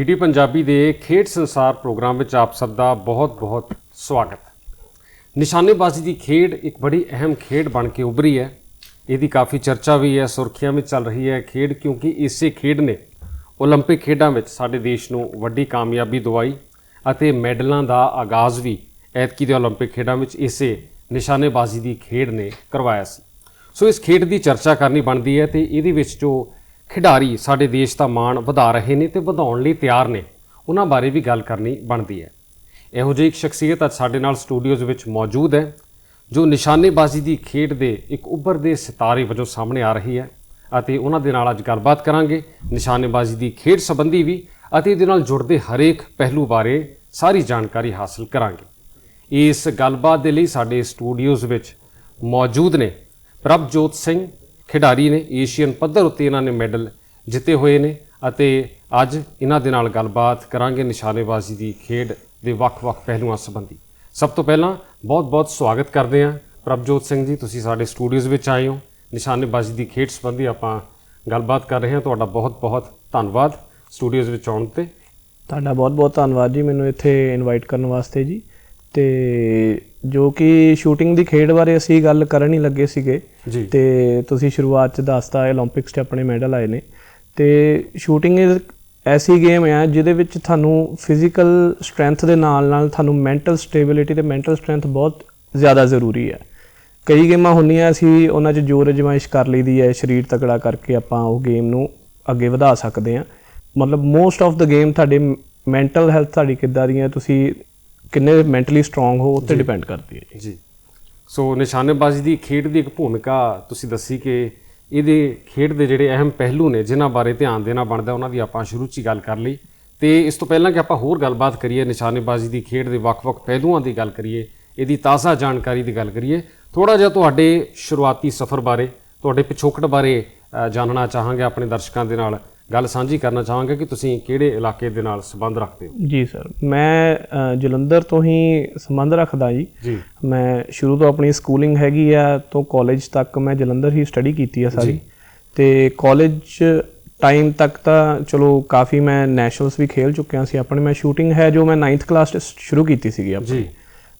DD Punjabi ਦੇ ਖੇਡ ਸੰਸਾਰ ਪ੍ਰੋਗਰਾਮ ਵਿੱਚ ਆਪ ਸਭ ਦਾ ਬਹੁਤ-ਬਹੁਤ ਸਵਾਗਤ ਨਿਸ਼ਾਨੇਬਾਜ਼ੀ ਦੀ ਖੇਡ ਇੱਕ ਬੜੀ ਅਹਿਮ ਖੇਡ ਬਣ ਕੇ ਉੱਭਰੀ ਹੈ ਇਹਦੀ ਕਾਫੀ ਚਰਚਾ ਵੀ ਹੈ ਸੁਰਖੀਆਂ ਵਿੱਚ ਚੱਲ ਰਹੀ ਹੈ ਖੇਡ ਕਿਉਂਕਿ ਇਸੇ ਖੇਡ ਨੇ 올림픽 ਖੇਡਾਂ ਵਿੱਚ ਸਾਡੇ ਦੇਸ਼ ਨੂੰ ਵੱਡੀ ਕਾਮਯਾਬੀ ਦਿਵਾਈ ਅਤੇ ਮੈਡਲਾਂ ਦਾ ਆਗਾਜ਼ ਵੀ ਐਤਕੀ ਦੇ 올림픽 ਖੇਡਾਂ ਵਿੱਚ ਇਸੇ ਨਿਸ਼ਾਨੇਬਾਜ਼ੀ ਦੀ ਖੇਡ ਨੇ ਕਰਵਾਇਆ ਸੀ ਸੋ ਇਸ ਖੇਡ ਦੀ ਚਰਚਾ ਕਰਨੀ ਬਣਦੀ ਹੈ ਤੇ ਇਹਦੇ ਵਿੱਚ ਜੋ ਖਿਡਾਰੀ ਸਾਡੇ ਦੇਸ਼ ਦਾ ਮਾਣ ਵਧਾ ਰਹੇ ਨੇ ਤੇ ਵਧਾਉਣ ਲਈ ਤਿਆਰ ਨੇ। ਉਹਨਾਂ ਬਾਰੇ ਵੀ ਗੱਲ ਕਰਨੀ ਬਣਦੀ ਹੈ। ਇਹੋ ਜਿਹੀ ਇੱਕ ਸ਼ਖਸੀਅਤ ਅੱਜ ਸਾਡੇ ਨਾਲ ਸਟੂਡੀਓਜ਼ ਵਿੱਚ ਮੌਜੂਦ ਹੈ, ਜੋ ਨਿਸ਼ਾਨੇਬਾਜ਼ੀ ਦੀ ਖੇਡ ਦੇ ਇੱਕ ਉੱਭਰਦੇ ਸਿਤਾਰੇ ਵਜੋਂ ਸਾਹਮਣੇ ਆ ਰਹੀ ਹੈ ਅਤੇ ਉਹਨਾਂ ਦੇ ਨਾਲ ਅੱਜ ਗੱਲਬਾਤ ਕਰਾਂਗੇ। ਨਿਸ਼ਾਨੇਬਾਜ਼ੀ ਦੀ ਖੇਡ ਸੰਬੰਧੀ ਵੀ ਅਤੇ ਇਹਦੇ ਨਾਲ ਜੁੜਦੇ ਹਰੇਕ ਪਹਿਲੂ ਬਾਰੇ ਸਾਰੀ ਜਾਣਕਾਰੀ ਹਾਸਲ ਕਰਾਂਗੇ। ਇਸ ਗੱਲਬਾਤ ਦੇ ਲਈ ਸਾਡੇ ਸਟੂਡੀਓਜ਼ ਵਿੱਚ ਮੌਜੂਦ ਨੇ ਪ੍ਰਭਜੋਤ ਸਿੰਘ ਖਿਡਾਰੀ ਨੇ ਏਸ਼ੀਅਨ ਪੱਧਰ ਉੱਤੇ ਇਹਨਾਂ ਨੇ ਮੈਡਲ ਜਿੱਤੇ ਹੋਏ ਨੇ ਅਤੇ ਅੱਜ ਇਹਨਾਂ ਦੇ ਨਾਲ ਗੱਲਬਾਤ ਕਰਾਂਗੇ ਨਿਸ਼ਾਨੇਬਾਜ਼ੀ ਦੀ ਖੇਡ ਦੇ ਵੱਖ-ਵੱਖ ਪਹਿਲੂਆਂ ਸੰਬੰਧੀ। ਸਭ ਤੋਂ ਪਹਿਲਾਂ ਬਹੁਤ-ਬਹੁਤ ਸਵਾਗਤ ਕਰਦੇ ਹਾਂ ਪ੍ਰਭਜੋਤ ਸਿੰਘ ਜੀ, ਤੁਸੀਂ ਸਾਡੇ ਸਟੂਡੀਓਜ਼ ਵਿੱਚ ਆਏ ਹੋ। ਨਿਸ਼ਾਨੇਬਾਜ਼ੀ ਦੀ ਖੇਡ ਸੰਬੰਧੀ ਆਪਾਂ ਗੱਲਬਾਤ ਕਰ ਰਹੇ ਹਾਂ। ਤੁਹਾਡਾ ਬਹੁਤ-ਬਹੁਤ ਧੰਨਵਾਦ ਸਟੂਡੀਓਜ਼ ਵਿੱਚ ਆਉਣ ਤੇ। ਤੁਹਾਡਾ ਬਹੁਤ-ਬਹੁਤ ਧੰਨਵਾਦ ਜੀ, ਮੈਨੂੰ ਇੱਥੇ ਇਨਵਾਈਟ ਕਰਨ ਵਾਸਤੇ ਜੀ। ਤੇ ਜੋ ਕਿ ਸ਼ੂਟਿੰਗ ਦੀ ਖੇਡ ਬਾਰੇ ਅਸੀਂ ਗੱਲ ਕਰਨ ਹੀ ਲੱਗੇ ਸੀਗੇ। ਤੇ ਤੁਸੀਂ ਸ਼ੁਰੂਆਤ ਚ ਦੱਸਤਾ 올림픽ਸ 'ਚ ਆਪਣੇ ਮੈਡਲ ਆਏ ਨੇ। ਤੇ ਸ਼ੂਟਿੰਗ ਐਸੀ ਗੇਮ ਹੈ ਜਿਹਦੇ ਵਿੱਚ ਤੁਹਾਨੂੰ ਫਿਜ਼ੀਕਲ ਸਟਰੈਂਥ ਦੇ ਨਾਲ ਨਾਲ ਤੁਹਾਨੂੰ ਮੈਂਟਲ ਸਟੇਬਿਲਿਟੀ ਤੇ ਮੈਂਟਲ ਸਟਰੈਂਥ ਬਹੁਤ ਜ਼ਿਆਦਾ ਜ਼ਰੂਰੀ ਹੈ ਕਈ ਗੇਮਾਂ ਹੁੰਦੀਆਂ ਅਸੀਂ ਉਹਨਾਂ 'ਚ ਜੋਰ ਅਜਮਾਇਸ਼ ਕਰ ਲਈਦੀ ਹੈ ਸਰੀਰ ਤਕੜਾ ਕਰਕੇ ਆਪਾਂ ਉਹ ਗੇਮ ਨੂੰ ਅੱਗੇ ਵਧਾ ਸਕਦੇ ਹਾਂ ਮਤਲਬ ਮੋਸਟ ਆਫ ਦਾ ਗੇਮ ਤੁਹਾਡੇ ਮੈਂਟਲ ਹੈਲਥ ਤੁਹਾਡੀ ਕਿੱਦਾਂ ਦੀ ਹੈ ਤੁਸੀਂ ਕਿੰਨੇ ਮੈਂਟਲੀ ਸਟਰੋਂਗ ਹੋ ਉੱਤੇ ਡਿਪੈਂਡ ਕਰਦੀ ਹੈ ਜੀ। ਸੋ ਨਿਸ਼ਾਨੇਬਾਜ਼ੀ ਦੀ ਖੇਡ ਦੀ ਇੱਕ ਭੂਮਿਕਾ ਤੁਸੀਂ ਦੱਸੀ ਕਿ ਇਹਦੇ ਖੇਡ ਦੇ ਜਿਹੜੇ ਅਹਿਮ ਪਹਿਲੂ ਨੇ ਜਿਨ੍ਹਾਂ ਬਾਰੇ ਧਿਆਨ ਦੇਣਾ ਬਣਦਾ ਉਹਨਾਂ ਦੀ ਆਪਾਂ ਸ਼ੁਰੂ 'ਚ ਹੀ ਗੱਲ ਕਰ ਲਈ। ਤੇ ਇਸ ਤੋਂ ਪਹਿਲਾਂ ਕਿ ਆਪਾਂ ਹੋਰ ਗੱਲਬਾਤ ਕਰੀਏ ਨਿਸ਼ਾਨੇਬਾਜ਼ੀ ਦੀ ਖੇਡ ਦੇ ਵੱਖ-ਵੱਖ ਪਹਿਲੂਆਂ ਦੀ ਗੱਲ ਕਰੀਏ ਇਹਦੀ ਤਾਜ਼ਾ ਜਾਣਕਾਰੀ ਦੀ ਗੱਲ ਕਰੀਏ ਥੋੜਾ ਜਿਹਾ ਤੁਹਾਡੇ ਸ਼ੁਰੂਆਤੀ ਸਫ਼ਰ ਬਾਰੇ ਤੁਹਾਡੇ ਪਿਛੋਕੜ ਬਾਰੇ ਜਾਣਨਾ ਚਾਹਾਂਗੇ ਆਪਣੇ ਦਰਸ਼ਕਾਂ ਦੇ ਨਾਲ। ਗੱਲ ਸਾਂਝੀ ਕਰਨਾ ਚਾਹਾਂਗੇ ਕਿ ਤੁਸੀਂ ਕਿਹੜੇ ਇਲਾਕੇ ਦੇ ਨਾਲ ਸੰਬੰਧ ਰੱਖਦੇ ਹੋ? ਜੀ ਸਰ ਮੈਂ ਜਲੰਧਰ ਤੋਂ ਹੀ ਸੰਬੰਧ ਰੱਖਦਾ ਜੀ। ਜੀ। ਮੈਂ ਸ਼ੁਰੂ ਤੋਂ ਆਪਣੀ ਸਕੂਲਿੰਗ ਹੈਗੀ ਆ ਤੋਂ ਕਾਲਜ ਤੱਕ ਮੈਂ ਜਲੰਧਰ ਹੀ ਸਟੱਡੀ ਕੀਤੀ ਆ ਸਾਰੀ। ਤੇ ਕਾਲਜ ਟਾਈਮ ਤੱਕ ਤਾਂ ਚਲੋ ਕਾਫੀ ਮੈਂ ਨੈਸ਼ਨਲਸ ਵੀ ਖੇਲ ਚੁੱਕਿਆ ਸੀ। ਆਪਣੇ ਮੈਂ ਸ਼ੂਟਿੰਗ ਹੈ ਜੋ ਮੈਂ 9th ਕਲਾਸ 'ਚ ਸ਼ੁਰੂ ਕੀਤੀ ਸੀਗੀ ਆਪਣੀ। ਜੀ।